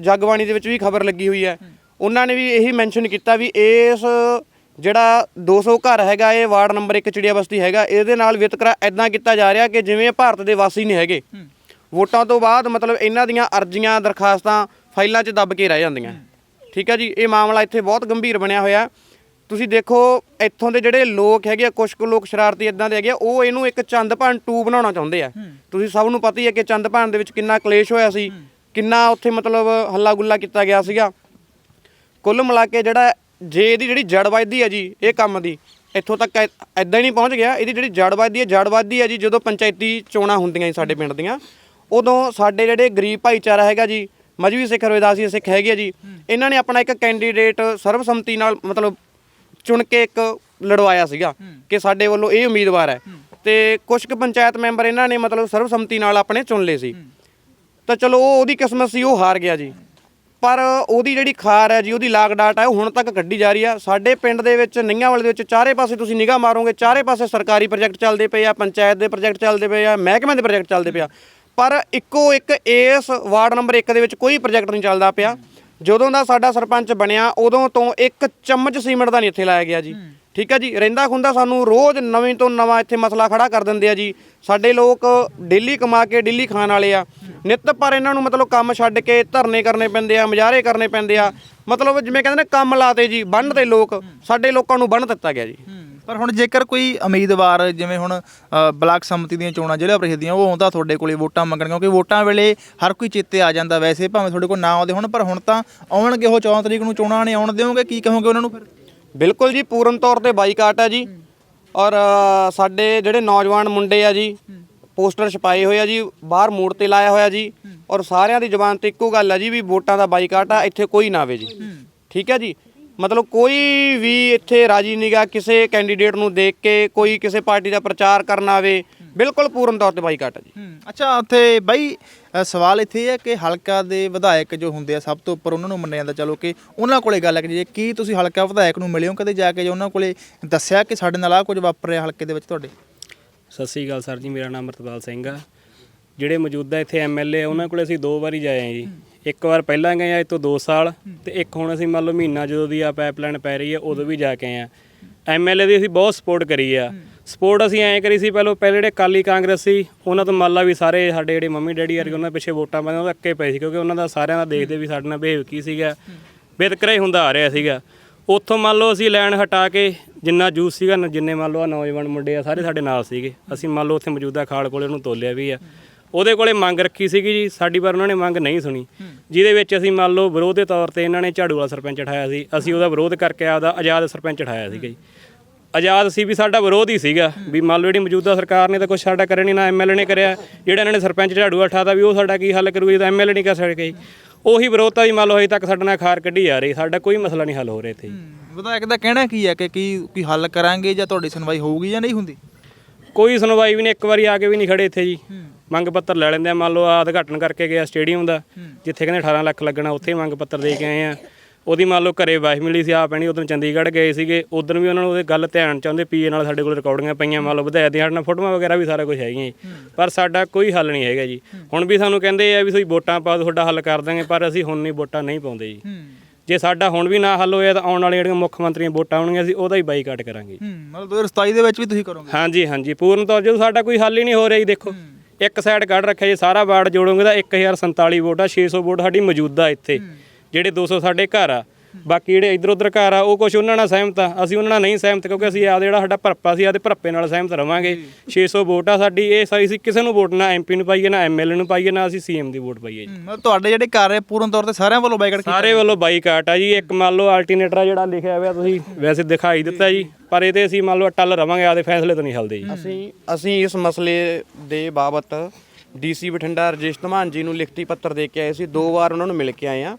ਜਗਬਾਣੀ ਦੇ ਵਿੱਚ ਵੀ ਖਬਰ ਲੱਗੀ ਹੋਈ ਹੈ। ਉਹਨਾਂ ਨੇ ਵੀ ਇਹੀ ਮੈਂਸ਼ਨ ਕੀਤਾ ਵੀ ਇਸ ਜਿਹੜਾ 200 ਘਰ ਹੈਗਾ ਇਹ ਵਾਰਡ ਨੰਬਰ 1 ਚਿੜੀਆ ਬਸਤੀ ਹੈਗਾ ਇਹਦੇ ਨਾਲ ਵਿਤਕਰਾ ਐਦਾਂ ਕੀਤਾ ਜਾ ਰਿਹਾ ਕਿ ਜਿਵੇਂ ਭਾਰਤ ਦੇ ਵਾਸੀ ਨਹੀਂ ਹੈਗੇ। ਵੋਟਾਂ ਤੋਂ ਬਾਅਦ ਮਤਲਬ ਇਹਨਾਂ ਦੀਆਂ ਅਰਜ਼ੀਆਂ ਦਰਖਾਸਤਾਂ ਫਾਈਲਾਂ 'ਚ ਦੱਬ ਕੇ ਰਹਿ ਜਾਂਦੀਆਂ। ਠੀਕ ਹੈ ਜੀ ਇਹ ਮਾਮਲਾ ਇੱਥੇ ਬਹੁਤ ਗੰਭੀਰ ਬਣਿਆ ਹੋਇਆ ਤੁਸੀਂ ਦੇਖੋ ਇੱਥੋਂ ਦੇ ਜਿਹੜੇ ਲੋਕ ਹੈਗੇ ਆ ਕੁਝ ਕੁ ਲੋਕ ਸ਼ਰਾਰਤੀ ਇਦਾਂ ਦੇ ਹੈਗੇ ਆ ਉਹ ਇਹਨੂੰ ਇੱਕ ਚੰਦਭਾਨ 2 ਬਣਾਉਣਾ ਚਾਹੁੰਦੇ ਆ। ਤੁਸੀਂ ਸਭ ਨੂੰ ਪਤਾ ਹੀ ਹੈ ਕਿ ਚੰਦਭਾਨ ਦੇ ਵਿੱਚ ਕਿੰਨਾ ਕਲੇਸ਼ ਹੋਇਆ ਸੀ ਕਿੰਨਾ ਉੱਥੇ ਮਤਲਬ ਹੱਲਾ ਗੁੱਲਾ ਕੀਤਾ ਗਿਆ ਸੀਗਾ। ਕੁੱਲ ਮਿਲਾ ਕੇ ਜਿਹੜਾ ਜੇ ਇਹਦੀ ਜਿਹੜੀ ਜੜ ਵੱਜਦੀ ਹੈ ਜੀ ਇਹ ਕੰਮ ਦੀ ਇੱਥੋਂ ਤੱਕ ਐਦਾਂ ਹੀ ਨਹੀਂ ਪਹੁੰਚ ਗਿਆ। ਇਹਦੀ ਜਿਹੜੀ ਜੜ ਵੱਜਦੀ ਹੈ ਜੜ ਵੱਜਦੀ ਹੈ ਜੀ ਜਦੋਂ ਪੰਚਾਇਤੀ ਚੋਣਾਂ ਹੁੰਦੀਆਂ ਜੀ ਸਾਡੇ ਪਿੰਡ ਦੀਆਂ ਉਦੋਂ ਸਾਡੇ ਜਿਹੜੇ ਗਰੀਬ ਭਾਈਚਾਰਾ ਹੈਗਾ ਜੀ ਮਜਬੀ ਸਿੱਖ ਰਵਿਦਾਸੀ ਸਿੱਖ ਹੈਗੇ ਆ ਜੀ। ਇਹਨਾਂ ਨੇ ਆਪਣਾ ਇੱਕ ਕੈਂਡੀਡੇਟ ਸਰਬਸੰਮਤੀ ਨਾਲ ਮਤਲਬ ਚੁਣ ਕੇ ਇੱਕ ਲੜਵਾਇਆ ਸੀਗਾ ਕਿ ਸਾਡੇ ਵੱਲੋਂ ਇਹ ਉਮੀਦਵਾਰ ਹੈ। ਤੇ ਕੁਝ ਕੁ ਪੰਚਾਇਤ ਮੈਂਬਰ ਇਹਨਾਂ ਨੇ ਮਤਲਬ ਸਰਬਸੰਮਤੀ ਨਾਲ ਆਪਣੇ ਚੁਣ ਲਏ ਸੀ। ਤਾਂ ਚਲੋ ਉਹ ਉਹਦੀ ਕਿਸਮਤ ਸੀ ਉਹ ਹਾਰ ਗਿਆ ਜੀ। ਪਰ ਉਹਦੀ ਜਿਹੜੀ ਖਾਰ ਹੈ ਜੀ ਉਹਦੀ ਲਾਗ ਡਾਟ ਹੈ ਉਹ ਹੁਣ ਤੱਕ ਕੱਢੀ ਜਾ ਰਹੀ ਆ। ਸਾਡੇ ਪਿੰਡ ਦੇ ਵਿੱਚ ਨਈਆਂ ਵਾਲੇ ਦੇ ਵਿੱਚ ਚਾਰੇ ਪਾਸੇ ਤੁਸੀਂ ਨਿਗਾਹ ਮਾਰੋਗੇ ਚਾਰੇ ਪਾਸੇ ਸਰਕਾਰੀ ਪ੍ਰੋਜੈਕਟ ਚੱਲਦੇ ਪਏ ਆ ਪੰਚਾਇਤ ਦੇ ਪ੍ਰੋਜੈਕਟ ਚੱਲਦੇ ਪਏ ਆ ਮਹਿਕਮੇ ਦੇ ਪ੍ਰੋਜੈਕਟ ਚੱਲਦੇ ਪਏ ਆ। ਪਰ ਇੱਕੋ ਇੱਕ ਇਸ ਵਾਰਡ ਨੰਬਰ 1 ਦੇ ਵਿੱਚ ਕੋਈ ਪ੍ਰੋਜੈਕਟ ਨਹੀਂ ਚੱਲਦਾ ਪਿਆ। ਜਦੋਂ ਦਾ ਸਾਡਾ ਸਰਪੰਚ ਬਣਿਆ ਉਦੋਂ ਤੋਂ ਇੱਕ ਚਮਚ ਸੀਮੈਂਟ ਦਾ ਨਹੀਂ ਇੱਥੇ ਲਾਇਆ ਗਿਆ ਜੀ। ਠੀਕ ਹੈ ਜੀ? ਰਹਿੰਦਾ ਖੁੰਦਾ ਸਾਨੂੰ ਰੋਜ਼ ਨਵੇਂ ਤੋਂ ਨਵਾਂ ਇੱਥੇ ਮਸਲਾ ਖੜਾ ਕਰ ਦਿੰਦੇ ਆ ਜੀ। ਸਾਡੇ ਲੋਕ ਡੇਲੀ ਕਮਾ ਕੇ ਡੇਲੀ ਖਾਣ ਵਾਲੇ ਆ। ਨਿੱਤ ਪਰ ਇਹਨਾਂ ਨੂੰ ਮਤਲਬ ਕੰਮ ਛੱਡ ਕੇ ਧਰਨੇ ਕਰਨੇ ਪੈਂਦੇ ਆ ਮੁਜ਼ਾਹਰੇ ਕਰਨੇ ਪੈਂਦੇ ਆ। ਮਤਲਬ ਜਿਵੇਂ ਕਹਿੰਦੇ ਨੇ ਕੰਮ ਲਾਤੇ ਜੀ ਬੰਨ ਤੇ ਲੋਕ। ਸਾਡੇ ਲੋਕਾਂ ਨੂੰ ਬੰਨ ਦਿੱਤਾ ਗਿਆ ਜੀ। ਪਰ ਹੁਣ ਜੇਕਰ ਕੋਈ ਉਮੀਦਵਾਰ ਜਿਵੇਂ ਹੁਣ ਅ, ਬਲਾਕ ਸੰਮਤੀ ਦੀਆਂ ਚੋਣਾਂ ਜ਼ਿਲ੍ਹਾ ਪ੍ਰੀਸ਼ਦ ਦੀਆਂ ਉਹ ਆਉਂਦਾ ਤੁਹਾਡੇ ਕੋਲੇ ਵੋਟਾਂ ਮੰਗਣ ਕਿਉਂਕਿ ਵੋਟਾਂ ਵੇਲੇ ਹਰ ਕੋਈ ਚੇਤੇ ਆ ਜਾਂਦਾ ਵੈਸੇ ਭਾਵੇਂ ਤੁਹਾਡੇ ਕੋਲ ਨਾ ਆਉਂਦੇ ਹੁਣ ਪਰ ਹੁਣ ਤਾਂ ਆਉਣਗੇ ਉਹ 14 ਤਰੀਕ ਨੂੰ ਚੋਣਾਂ ਨੇ ਆਉਣ ਦਿਓਗੇ ਕੀ ਕਹੋਗੇ ਉਹਨਾਂ ਨੂੰ ਫਿਰ? ਬਿਲਕੁਲ ਜੀ ਪੂਰਨ ਤੌਰ ਤੇ ਬਾਈਕਾਟ ਹੈ ਜੀ। ਔਰ ਅ, ਸਾਡੇ ਜਿਹੜੇ ਨੌਜਵਾਨ ਮੁੰਡੇ ਆ ਜੀ ਪੋਸਟਰ ਛਪਾਏ ਹੋਏ ਆ ਜੀ ਬਾਹਰ ਮੋੜ ਤੇ ਲਾਇਆ ਹੋਇਆ ਜੀ। ਔਰ ਸਾਰਿਆਂ ਦੀ ਜ਼ੁਬਾਨ ਤੇ ਇੱਕੋ ਗੱਲ ਆ ਜੀ ਵੀ ਵੋਟਾਂ ਦਾ ਬਾਈਕਾਟ ਆ ਇੱਥੇ ਕੋਈ ਨਾ ਆਵੇ ਜੀ। ਠੀਕ ਹੈ ਜੀ? ਮਤਲਬ ਕੋਈ ਵੀ ਇੱਥੇ ਰਾਜੀ ਨਿਗਾ ਕਿਸੇ ਕੈਂਡੀਡੇਟ ਨੂੰ ਦੇਖ ਕੇ ਕੋਈ ਕਿਸੇ ਪਾਰਟੀ ਦਾ ਪ੍ਰਚਾਰ ਕਰਨ ਆਵੇ ਬਿਲਕੁਲ ਪੂਰਨ ਤੌਰ ਤੇ ਬਾਈਕਾਟ ਹੈ ਜੀ। ਅੱਛਾ ਉੱਥੇ ਬਾਈ ਸਵਾਲ ਇੱਥੇ ਇਹ ਹੈ ਕਿ ਹਲਕਾ ਦੇ ਵਿਧਾਇਕ ਜੋ ਹੁੰਦੇ ਆ ਸਭ ਤੋਂ ਉੱਪਰ ਉਹਨਾਂ ਨੂੰ ਮੰਨਿਆ ਜਾਂਦਾ ਚਲੋ ਕਿ ਉਹਨਾਂ ਕੋਲੇ ਗੱਲ ਕਰੀਏ ਕੀ ਤੁਸੀਂ ਹਲਕਾ ਵਿਧਾਇਕ ਨੂੰ ਮਿਲਿਓ ਕਦੇ ਜਾ ਕੇ ਜਾਂ ਉਹਨਾਂ ਕੋਲੇ ਦੱਸਿਆ ਕਿ ਸਾਡੇ ਨਾਲ ਆ ਕੁਝ ਵਾਪਰ ਰਿਹਾ ਹਲਕੇ ਦੇ ਵਿੱਚ ਤੁਹਾਡੇ? ਸਤਿ ਸ੍ਰੀ ਅਕਾਲ ਸਰ ਜੀ ਮੇਰਾ ਨਾਮ ਅਮਰਤਪਾਲ ਸਿੰਘ ਆ। ਜਿਹੜੇ ਮੌਜੂਦਾ ਇੱਥੇ ਐਮਐਲਏ ਉਹਨਾਂ ਕੋਲੇ ਅਸੀਂ ਦੋ ਵਾਰੀ ਜਾਏ ਆ ਜੀ। ਇੱਕ ਵਾਰ ਪਹਿਲਾਂ ਗਏ ਆ ਇਹ ਤੋਂ 2 ਸਾਲ ਤੇ ਇੱਕ ਹੁਣ ਅਸੀਂ ਮੰਨ ਲਓ ਮਹੀਨਾ ਜਦੋਂ ਦੀ ਆ ਪਾਈਪਲਾਈਨ ਪੈ ਰਹੀ ਆ ਉਦੋਂ ਵੀ ਜਾ ਕੇ ਆਏ ਆ। ਐਮਐਲਏ ਦੀ ਅਸੀਂ ਬਹੁਤ ਸਪੋਰਟ ਕਰੀ ਆ। ਸਪੋਰਟ ਅਸੀਂ ਐਂ ਕਰੀ ਸੀ ਪਹਿਲਾਂ ਪਹਿਲੇ ਜਿਹੜੇ ਕਾਲੀ ਕਾਂਗਰਸ ਸੀ ਉਹਨਾਂ ਤੋਂ ਮੰਨ ਲਾ ਵੀ ਸਾਰੇ ਸਾਡੇ ਜਿਹੜੇ ਮੰਮੀ ਡੈਡੀ ਵਰਗੇ ਉਹਨਾਂ ਪਿੱਛੇ ਵੋਟਾਂ ਪਾਉਂਦੇ ਉਹ ਅੱਕੇ ਪਏ ਸੀ ਕਿਉਂਕਿ ਉਹਨਾਂ ਦਾ ਸਾਰਿਆਂ ਦਾ ਦੇਖਦੇ ਵੀ ਸਾਡੇ ਨਾਲ ਬਿਹੇਵ ਕੀ ਸੀਗਾ। ਵਿਤਕਰਾ ਹੀ ਹੁੰਦਾ ਆ ਰਿਹਾ ਸੀਗਾ। ਉੱਥੋਂ ਮੰਨ ਲਓ ਅਸੀਂ ਲੈਣ ਹਟਾ ਕੇ ਜਿੰਨਾ ਜੂਸ ਸੀਗਾ ਜਿੰਨੇ ਮੰਨ ਲਓ ਆ ਨੌਜਵਾਨ ਮੁੰਡੇ ਆ ਸਾਰੇ ਸਾਡੇ ਨਾਲ ਸੀਗੇ। ਅਸੀਂ ਮੰਨ ਲਓ ਉੱਥੇ ਮੌਜੂਦਾ ਖਾਲ ਕੋਲੇ ਉਹਨੂੰ ਤੋਲਿਆ ਵੀ ਆ। ਉਹਦੇ ਕੋਲੇ ਮੰਗ ਰੱਖੀ ਸੀਗੀ ਜੀ ਸਾਡੀ ਪਰ ਉਹਨਾਂ ਨੇ ਮੰਗ ਨਹੀਂ ਸੁਣੀ। ਜਿਹਦੇ ਵਿੱਚ ਅਸੀਂ ਮੰਨ ਲਓ ਵਿਰੋਧ ਦੇ ਤੌਰ ਤੇ ਇਹਨਾਂ ਨੇ ਝਾੜੂ ਵਾਲਾ ਸਰਪੰਚ ਉਠਾਇਆ ਸੀ ਅਸੀਂ ਉਹਦਾ ਵਿਰੋਧ ਕਰਕੇ ਆਪਦਾ ਆਜ਼ਾਦ ਸਰਪੰਚ ਉਠਾਇਆ ਸੀਗਾ ਜੀ। ਆਜ਼ਾਦ ਸੀ ਵੀ ਸਾਡਾ ਵਿਰੋਧ ਹੀ ਸੀਗਾ ਵੀ ਮੰਨ ਲਓ ਜਿਹੜੀ ਮੌਜੂਦਾ ਸਰਕਾਰ ਨੇ ਤਾਂ ਕੁਝ ਸਾਡਾ ਕਰਿਆ ਨਹੀਂ ਨਾ ਐਮਐਲਏ ਨੇ ਕਰਿਆ ਜਿਹੜਾ ਇਹਨਾਂ ਨੇ ਸਰਪੰਚ ਝਾੜੂ ਉਠਾਤਾ ਵੀ ਉਹ ਸਾਡਾ ਕੀ ਹੱਲ ਕਰੂਗਾ ਜਦੋਂ ਐਮਐਲਏ ਨਹੀਂ ਕਰ ਸਕੇ ਉਹੀ ਵਿਰੋਧਤਾ ਦੀ ਮੰਨ ਲਓ ਹਜੇ ਤੱਕ ਸਾਡੇ ਨਾਲ ਖਾਰ ਕੱਢੀ ਜਾ ਰਹੀ ਸਾਡਾ ਕੋਈ ਮਸਲਾ ਨਹੀਂ ਹੱਲ ਹੋ ਰਿਹਾ ਇੱਥੇ ਜੀ। ਵਿਧਾਇਕ ਦਾ ਕਹਿਣਾ ਕੀ ਹੈ ਕਿ ਕੀ ਕੀ ਹੱਲ ਕਰਾਂਗੇ ਜਾਂ ਤੁਹਾਡੀ ਸੁਣਵਾਈ ਹੋਊਗੀ ਜਾਂ ਨਹੀਂ ਹੁੰਦੀ? ਕੋਈ ਸੁਣਵਾਈ ਵੀ ਨਹੀਂ ਇੱਕ ਵਾਰੀ ਆ ਕੇ ਵੀ ਨਹੀਂ ਖੜੇ ਇੱਥੇ ਜੀ। ਮੰਗ ਪੱਤਰ ਲੈ ਲੈਂਦੇ ਆ। ਮੰਨ ਲਓ ਆ ਉਦਘਾਟਨ ਕਰਕੇ ਗਿਆ ਸਟੇਡੀਅਮ ਦਾ ਜਿੱਥੇ ਕਹਿੰਦੇ 18 ਲੱਖ ਲੱਗਣਾ ਉੱਥੇ ਮੰਗ ਪੱਤਰ ਦੇ ਕੇ ਆਏ ਆ। ਉਹਦੀ ਮੰਨ ਲਓ ਘਰੇ ਵਾਈਫ ਮਿਲੀ ਸੀ ਆ ਪੈਣੀ ਉਦੋਂ ਚੰਡੀਗੜ੍ਹ ਗਏ ਸੀਗੇ। ਉਦੋਂ ਵੀ ਉਹਨਾਂ ਨੂੰ ਉਹਦੇ ਗੱਲ ਧਿਆਨ ਚਾਹੁੰਦੇ ਪੀਏ ਨਾਲ ਸਾਡੇ ਕੋਲ ਰਿਕਾਰਡਿੰਗਾਂ ਪਈਆਂ ਮੰਨ ਲਓ ਵਧਾਇਆ ਦੀਆਂ ਨਾਲ ਫੋਟੋਆਂ ਵਗੈਰਾ ਵੀ ਸਾਰਾ ਕੁਝ ਹੈਗੀਆਂ ਜੀ। ਪਰ ਸਾਡਾ ਕੋਈ ਹੱਲ ਨਹੀਂ ਹੈਗਾ ਜੀ। ਹੁਣ ਵੀ ਸਾਨੂੰ ਕਹਿੰਦੇ ਆ ਵੀ ਤੁਸੀਂ ਵੋਟਾਂ ਪਾ ਦਿਓ ਤੁਹਾਡਾ ਹੱਲ ਕਰ ਦਾਂਗੇ ਪਰ ਅਸੀਂ ਹੁਣ ਨਹੀਂ ਵੋਟਾਂ ਨਹੀਂ ਪਾਉਂਦੇ ਜੀ। ਜੇ ਸਾਡਾ ਹੁਣ ਵੀ ਨਾ ਹੱਲ ਹੋਇਆ ਤਾਂ ਆਉਣ ਵਾਲੀਆਂ ਜਿਹੜੀਆਂ ਮੁੱਖ ਮੰਤਰੀਆਂ ਵੋਟਾਂ ਆਉਣਗੀਆਂ ਅਸੀਂ ਉਹਦਾ ਹੀ ਬਾਈਕਾਟ ਕਰਾਂਗੇ ਹੂੰ ਮਤਲਬ 2027 ਦੇ ਵਿੱਚ ਵੀ ਤੁਸੀਂ ਕਰੋਗੇ। ਹਾਂਜੀ ਹਾਂਜੀ ਪੂਰਨ ਤੌਰ ਜਦੋਂ ਸਾਡਾ ਕੋਈ ਹੱਲ ਹੀ ਨਹੀਂ ਹੋ ਰਿਹਾ ਜੀ ਦੇਖੋ। ਇੱਕ ਸਾਈਡ ਕੱਢ ਰੱਖਿਆ ਜੀ ਸਾਰਾ ਵਾਰਡ ਜੋੜੋਗੇ ਤਾਂ 1047 ਵੋਟ ਆ 600 ਵੋਟ ਸਾਡੀ ਮੌਜੂਦਾ ਇੱਥੇ ਜਿਹੜੇ 200 ਸਾਡੇ ਘਰ ਆ। ਬਾਕੀ ਜਿਹੜੇ ਇਧਰ ਉਧਰ ਘਰ ਆ ਉਹ ਕੁਝ ਉਹਨਾਂ ਨਾਲ ਸਹਿਮਤ ਆ। ਅਸੀਂ ਉਹਨਾਂ ਨਾਲ ਨਹੀਂ ਸਹਿਮਤ ਕਿਉਂਕਿ ਅਸੀਂ ਆਪਦਾ ਜਿਹੜਾ ਸਾਡਾ ਭਰਪਾ ਸੀ ਆਪਦੇ ਭਰਪੇ ਨਾਲ ਸਹਿਮਤ ਰਵਾਂਗੇ। 600 ਵੋਟ ਆ ਸਾਡੀ ਇਹ ਸਾਰੀ ਅਸੀਂ ਕਿਸੇ ਨੂੰ ਵੋਟ ਨਾ ਐਮਪੀ ਨੂੰ ਪਾਈਏ ਨਾ ਐਮਐਲਏ ਨੂੰ ਪਾਈਏ ਨਾ ਅਸੀਂ ਸੀਐਮ ਦੀ ਵੋਟ ਪਾਈਏ ਜੀ। ਮਤਲਬ ਤੁਹਾਡੇ ਜਿਹੜੇ ਘਰ ਹੈ ਪੂਰਨ ਤੌਰ ਤੇ ਸਾਰਿਆਂ ਵੱਲੋਂ ਬਾਈਕਾਟ ਕੀਤਾ ਸਾਰੇ ਵੱਲੋਂ ਬਾਈਕਾਟ ਆ ਜੀ। ਇੱਕ ਮੰਨ ਲਓ ਅਲਟਰਨੇਟਰ ਆ ਜਿਹੜਾ ਲਿਖਿਆ ਹੋਇਆ ਤੁਸੀਂ ਵੈਸੇ ਦਿਖਾਈ ਦਿੱਤਾ ਜੀ। ਪਰ ਇਹਦੇ ਅਸੀਂ ਮੰਨ ਲਓ ਟੱਲ ਰਵਾਂਗੇ ਆਪਦੇ ਫੈਸਲੇ ਤੋਂ ਨਹੀਂ ਹਲਦੇ ਜੀ। ਅਸੀਂ ਅਸੀਂ ਇਸ ਮਸਲੇ ਦੇ ਬਾਬਤ ਡੀਸੀ ਬਠਿੰਡਾ ਰਜੇਸ਼ ਧਮਾਨ ਜੀ ਨੂੰ ਲਿਖਤੀ ਪੱਤਰ ਦੇ ਕੇ ਆਏ ਸੀ, ਦੋ ਵਾਰ ਉਹਨਾਂ ਨੂੰ ਮਿਲ ਕੇ ਆਏ ਆ।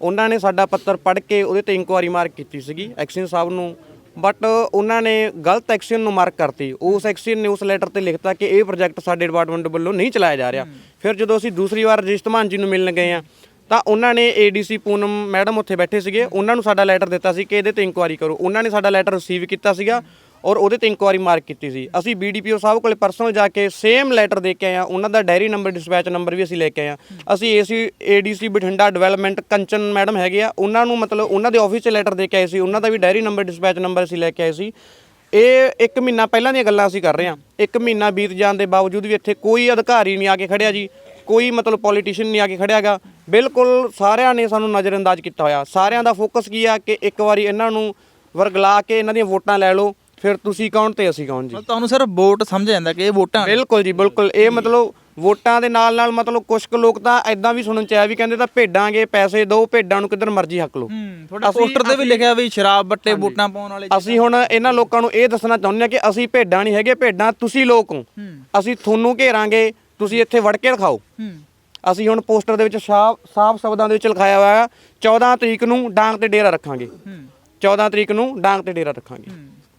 ਉਹਨਾਂ ਨੇ ਸਾਡਾ ਪੱਤਰ ਪੜ੍ਹ ਕੇ ਉਹਦੇ ਤੇ ਇਨਕੁਆਰੀ ਮਾਰਕ ਕੀਤੀ ਸੀਗੀ, ਐਕਸ਼ਨ ਸਾਹਿਬ ਨੂੰ। ਬਟ ਉਹਨਾਂ ਨੇ ਗਲਤ ਐਕਸ਼ਨ ਨੂੰ ਮਾਰਕ ਕਰਤੀ। ਉਸ ਐਕਸ਼ਨ ਨੇ ਉਸ ਲੈਟਰ ਤੇ ਲਿਖਤਾ ਕਿ ਇਹ ਪ੍ਰੋਜੈਕਟ ਸਾਡੇ ਡਿਪਾਰਟਮੈਂਟ ਵੱਲੋਂ ਨਹੀਂ ਚਲਾਇਆ ਜਾ ਰਿਹਾ। ਫਿਰ ਜਦੋਂ ਅਸੀਂ ਦੂਸਰੀ ਵਾਰ ਰਜੇਸ਼ ਧਮਾਨ ਜੀ ਨੂੰ ਮਿਲਣ ਗਏ ਆ, ਤਾਂ ਉਹਨਾਂ ਨੇ ਏਡੀਸੀ ਪੂਨਮ ਮੈਡਮ ਉੱਥੇ ਬੈਠੇ ਸੀਗੇ। ਉਹਨਾਂ ਨੂੰ ਸਾਡਾ ਲੈਟਰ ਦਿੱਤਾ ਸੀ ਕਿ ਇਹਦੇ ਤੇ ਇਨਕੁਆਰੀ ਕਰੋ। ਉਹਨਾਂ ਨੇ ਸਾਡਾ ਲੈਟਰ ਰਿਸੀਵ ਕੀਤਾ ਸੀਗਾ। ਔਰ ਉਹਦੇ ਤੇ ਇਨਕੁਆਰੀ ਮਾਰਕ ਕੀਤੀ ਸੀ। ਅਸੀਂ ਬੀਡੀਪੀਓ ਸਾਹਿਬ ਕੋਲੇ ਪਰਸਨਲ ਜਾ ਕੇ ਸੇਮ ਲੈਟਰ ਦੇ ਕੇ ਆਏ ਆ ਉਹਨਾਂ ਦਾ ਡਾਇਰੀ ਨੰਬਰ ਡਿਸਪੈਚ ਨੰਬਰ ਵੀ ਅਸੀਂ ਲੈ ਕੇ ਆਏ ਆ ਅਸੀਂ AC ADC Bathinda development Kanchan madam ਹੈਗੇ ਆ। ਉਹਨਾਂ ਨੂੰ ਮਤਲਬ ਉਹਨਾਂ ਦੇ ਆਫਿਸ 'ਚ ਲੈਟਰ ਦੇ ਕੇ ਆਏ ਸੀ। ਉਹਨਾਂ ਦਾ ਵੀ ਡਾਇਰੀ ਨੰਬਰ ਡਿਸਪੈਚ ਨੰਬਰ ਅਸੀਂ ਲੈ ਕੇ ਆਏ ਸੀ। ਇਹ ਇੱਕ ਮਹੀਨਾ ਪਹਿਲਾਂ ਦੀਆਂ ਗੱਲਾਂ ਅਸੀਂ ਕਰ ਰਹੇ ਹਾਂ। ਇੱਕ ਮਹੀਨਾ ਬੀਤ ਜਾਣ ਦੇ ਬਾਵਜੂਦ ਵੀ ਇੱਥੇ ਕੋਈ ਅਧਿਕਾਰੀ ਨਹੀਂ ਆ ਕੇ ਖੜਿਆ ਜੀ। ਕੋਈ ਮਤਲਬ ਪੋਲੀਟੀਸ਼ੀਅਨ ਨਹੀਂ ਆ ਕੇ ਖੜਿਆਗਾ ਬਿਲਕੁਲ ਸਾਰਿਆਂ ਨੇ ਸਾਨੂੰ ਨਜ਼ਰਅੰਦਾਜ਼ ਕੀਤਾ ਹੋਇਆ। ਸਾਰਿਆਂ ਦਾ ਫੋਕਸ ਕੀ ਆ ਕਿ ਇੱਕ ਵਾਰੀ ਇਹਨਾਂ ਨੂੰ ਵਰਗਲਾ ਕੇ ਇਹਨਾਂ ਦੀਆਂ ਵੋਟਾਂ ਲੈ ਲਓ। ਫਿਰ ਤੁਸੀਂ ਕੌਣ ਤੇ ਅਸੀਂ ਕੌਣ ਜੀ? ਮਤਲਬ ਤੁਹਾਨੂੰ ਸਿਰਫ ਵੋਟ ਸਮਝਿਆ ਜਾਂਦਾ ਕਿ ਇਹ ਵੋਟਾਂ ਨੇ। ਬਿਲਕੁਲ ਜੀ ਬਿਲਕੁਲ। ਇਹ ਮਤਲਬ ਵੋਟਾਂ ਦੇ ਨਾਲ ਨਾਲ ਮਤਲਬ ਕੁਝ ਕੁ ਲੋਕ ਤਾਂ ਐਦਾਂ ਵੀ ਸੁਣਨ ਚ ਆਇਆ ਵੀ ਕਹਿੰਦੇ ਤਾਂ ਭੇਡਾਂਗੇ ਪੈਸੇ ਦਿਓ ਭੇਡਾਂ ਨੂੰ ਕਿੱਧਰ ਮਰਜ਼ੀ ਹੱਕ ਲਓ। ਹੂੰ ਤੁਹਾਡੇ ਪੋਸਟਰ ਤੇ ਵੀ ਲਿਖਿਆ ਵੀ ਸ਼ਰਾਬ ਬੱਟੇ ਵੋਟਾਂ ਪਾਉਣ ਵਾਲੇ ਅਸੀਂ ਹੁਣ ਇਹਨਾਂ ਲੋਕਾਂ ਨੂੰ ਇਹ ਦੱਸਣਾ ਚਾਹੁੰਦੇ ਹਾਂ ਕਿ ਅਸੀਂ ਭੇਡਾਂ ਨਹੀਂ ਹੈਗੇ ਭੇਡਾਂ ਤੁਸੀਂ ਲੋਕ ਹੋ। ਅਸੀਂ ਤੁਹਾਨੂੰ ਘੇਰਾਂਗੇ ਤੁਸੀਂ ਇੱਥੇ ਵੜ ਕੇ ਦਿਖਾਓ ਹੂੰ। ਅਸੀਂ ਹੁਣ ਪੋਸਟਰ ਦੇ ਵਿੱਚ ਸਾਫ਼ ਸਾਫ਼ ਸ਼ਬਦਾਂ ਦੇ ਵਿੱਚ ਲਿਖਾਇਆ ਹੋਇਆ ਹੈ 14 ਤਰੀਕ ਨੂੰ ਡਾਂਗ ਤੇ ਡੇਰਾ ਰੱਖਾਂਗੇ। 14 ਤਰੀਕ ਨੂੰ ਡਾਂਗ ਤੇ ਡੇਰਾ ਰੱਖਾਂਗੇ।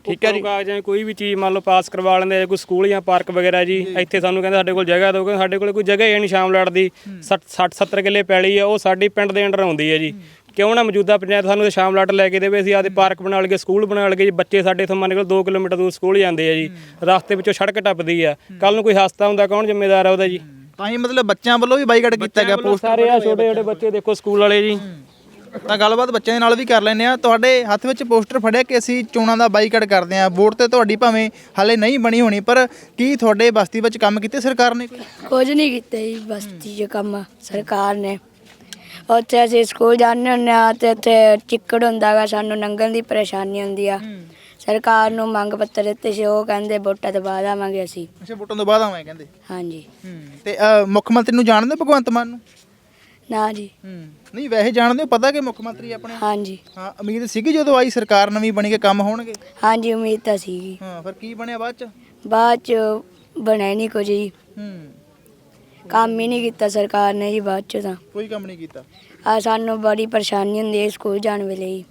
ਠੀਕ ਹੈ ਜੀ। ਕਾਗਜ਼ਾਂ ਕੋਈ ਵੀ ਚੀਜ਼ ਮੰਨ ਲਓ ਪਾਸ ਕਰਵਾ ਲੈਂਦੇ ਆ ਕੋਈ ਸਕੂਲ ਜਾਂ ਪਾਰਕ ਵਗੈਰਾ ਜੀ ਇੱਥੇ ਸਾਨੂੰ ਕਹਿੰਦੇ ਸਾਡੇ ਕੋਲ ਜਗ੍ਹਾ ਦਿਓ ਕਹਿੰਦੇ ਸਾਡੇ ਕੋਲ ਕੋਈ ਜਗ੍ਹਾ ਹੀ ਨਹੀਂ ਸ਼ਾਮ ਲੜ ਦੀ। 60 70 ਕਿੱਲੇ ਪੈਲੀ ਆ ਉਹ ਸਾਡੀ ਪਿੰਡ ਦੇ ਅੰਡਰ ਆਉਂਦੀ ਹੈ ਜੀ। ਕਿਉਂ ਨਾ ਮੌਜੂਦਾ ਪੰਚਾਇਤ ਸਾਨੂੰ ਤੇ ਸ਼ਾਮ ਲੜ ਲੈ ਕੇ ਦੇਵੇ ਅਸੀਂ ਆਦੇ ਪਾਰਕ ਬਣਾ ਲਈਏ ਸਕੂਲ ਬਣਾ ਲਈਏ ਜੀ ਬੱਚੇ ਸਾਡੇ ਇੱਥੋਂ ਮੰਨ ਕੇ 2 ਕਿਲੋਮੀਟਰ ਦੂਰ ਸਕੂਲ ਜਾਂਦੇ ਆ ਜੀ। ਰਸਤੇ ਵਿੱਚੋਂ ਸੜਕ ਟੱਪਦੀ ਆ। ਕੱਲ ਨੂੰ ਕੋਈ ਹਸਤਾ ਹੁੰਦਾ ਕੌਣ ਜ਼ਿੰਮੇਦਾਰ ਆ ਉਹਦਾ ਜੀ? ਤਾਂ ਹੀ ਮਤਲਬ ਬੱਚਿਆਂ ਵੱਲੋਂ ਵੀ ਬਾਈਕਾਟ ਕੀਤਾ ਗਿਆ ਪੋਸਟ ਸਾਰੇ ਆ ਛੋਟੇ ਛੋਟੇ ਬੱਚੇ ਦੇਖੋ ਸਕੂਲ ਵਾਲੇ ਜੀ। ਤਾਂ ਗੱਲਬਾਤ ਬੱਚਿਆਂ ਦੇ ਨਾਲ ਵੀ ਕਰ ਲੈਂਦੇ ਆ ਤੁਹਾਡੇ ਹੱਥ ਵਿੱਚ ਪੋਸਟਰ ਫੜਿਆ ਕਿ ਅਸੀਂ ਚੋਣਾਂ ਦਾ ਬਾਈਕਾਟ ਕਰਦੇ ਆ ਵੋਟ ਤੇ ਤੁਹਾਡੀ ਭਾਵੇਂ ਹਾਲੇ ਨਹੀਂ ਬਣੀ ਹੋਣੀ ਪਰ ਕੀ ਤੁਹਾਡੇ ਬਸਤੀ ਵਿੱਚ ਕੰਮ ਕੀਤੇ ਸਰਕਾਰ ਨੇ ਕੋਈ? ਕੁਝ ਨਹੀਂ ਕੀਤਾ ਜੀ ਬਸਤੀ 'ਚ ਕੰਮ ਸਰਕਾਰ ਨੇ। ਉੱਥੇ ਅਸੀਂ ਸਕੂਲ ਜਾਂਦੇ ਹੁੰਦੇ ਆ ਤੇ ਉੱਥੇ ਚਿੱਕੜ ਹੁੰਦਾ ਗਾ ਸਾਨੂੰ ਲੰਘਣ ਦੀ ਪਰੇਸ਼ਾਨੀ ਹੁੰਦੀ ਆ। ਸਰਕਾਰ ਨੂੰ ਮੰਗ ਪੱਤਰ ਦਿੱਤੇ ਸੀ ਉਹ ਕਹਿੰਦੇ ਵੋਟਾਂ ਤੋਂ ਬਾਅਦ ਆਵਾਂਗੇ ਅਸੀਂ। ਅੱਛਾ ਵੋਟਾਂ ਤੋਂ ਬਾਅਦ ਆਵਾਂ ਕਹਿੰਦੇ? ਹਾਂਜੀ। ਹੂੰ ਤੇ ਅ, ਮੁੱਖ ਮੰਤਰੀ ਨੂੰ ਜਾਣਦੇ ਹੋ ਭਗਵੰਤ ਮਾਨ ਨੂੰ? ਨਾ ਜੀ। ਹੂੰ। ਨਹੀਂ ਵੈਸੇ ਜਾਣਦੇ ਹੋ ਪਤਾ ਕਿ ਮੁੱਖ ਮੰਤਰੀ ਆਪਣੇ? ਹਾਂਜੀ। ਹਾਂ ਉਮੀਦ ਸੀਗੀ ਜਦੋਂ ਆਈ ਸਰਕਾਰ ਨਵੀਂ ਬਣੀ ਕੇ ਕੰਮ ਹੋਣਗੇ? ਹਾਂਜੀ ਉਮੀਦ ਤਾਂ ਸੀਗੀ। ਹਾਂ ਫਿਰ ਕੀ ਬਣਿਆ ਬਾਅਦ ਚ? ਬਾਅਦ ਚ ਬਣਿਆ ਨਹੀਂ ਕੁਝ ਜੀ। ਹੂੰ। ਕੰਮ ਹੀ ਨਹੀਂ ਕੀਤਾ ਸਰਕਾਰ ਨੇ ਜੀ ਬਾਅਦ ਚ ਤਾਂ। ਕੋਈ ਕੰਮ ਨਹੀਂ ਕੀਤਾ? ਆ ਸਾਨੂੰ ਬੜੀ ਪਰੇਸ਼ਾਨੀ ਹੁੰਦੀ ਹੈ ਸਕੂਲ ਜਾਣ ਵੇਲੇ ਜੀ।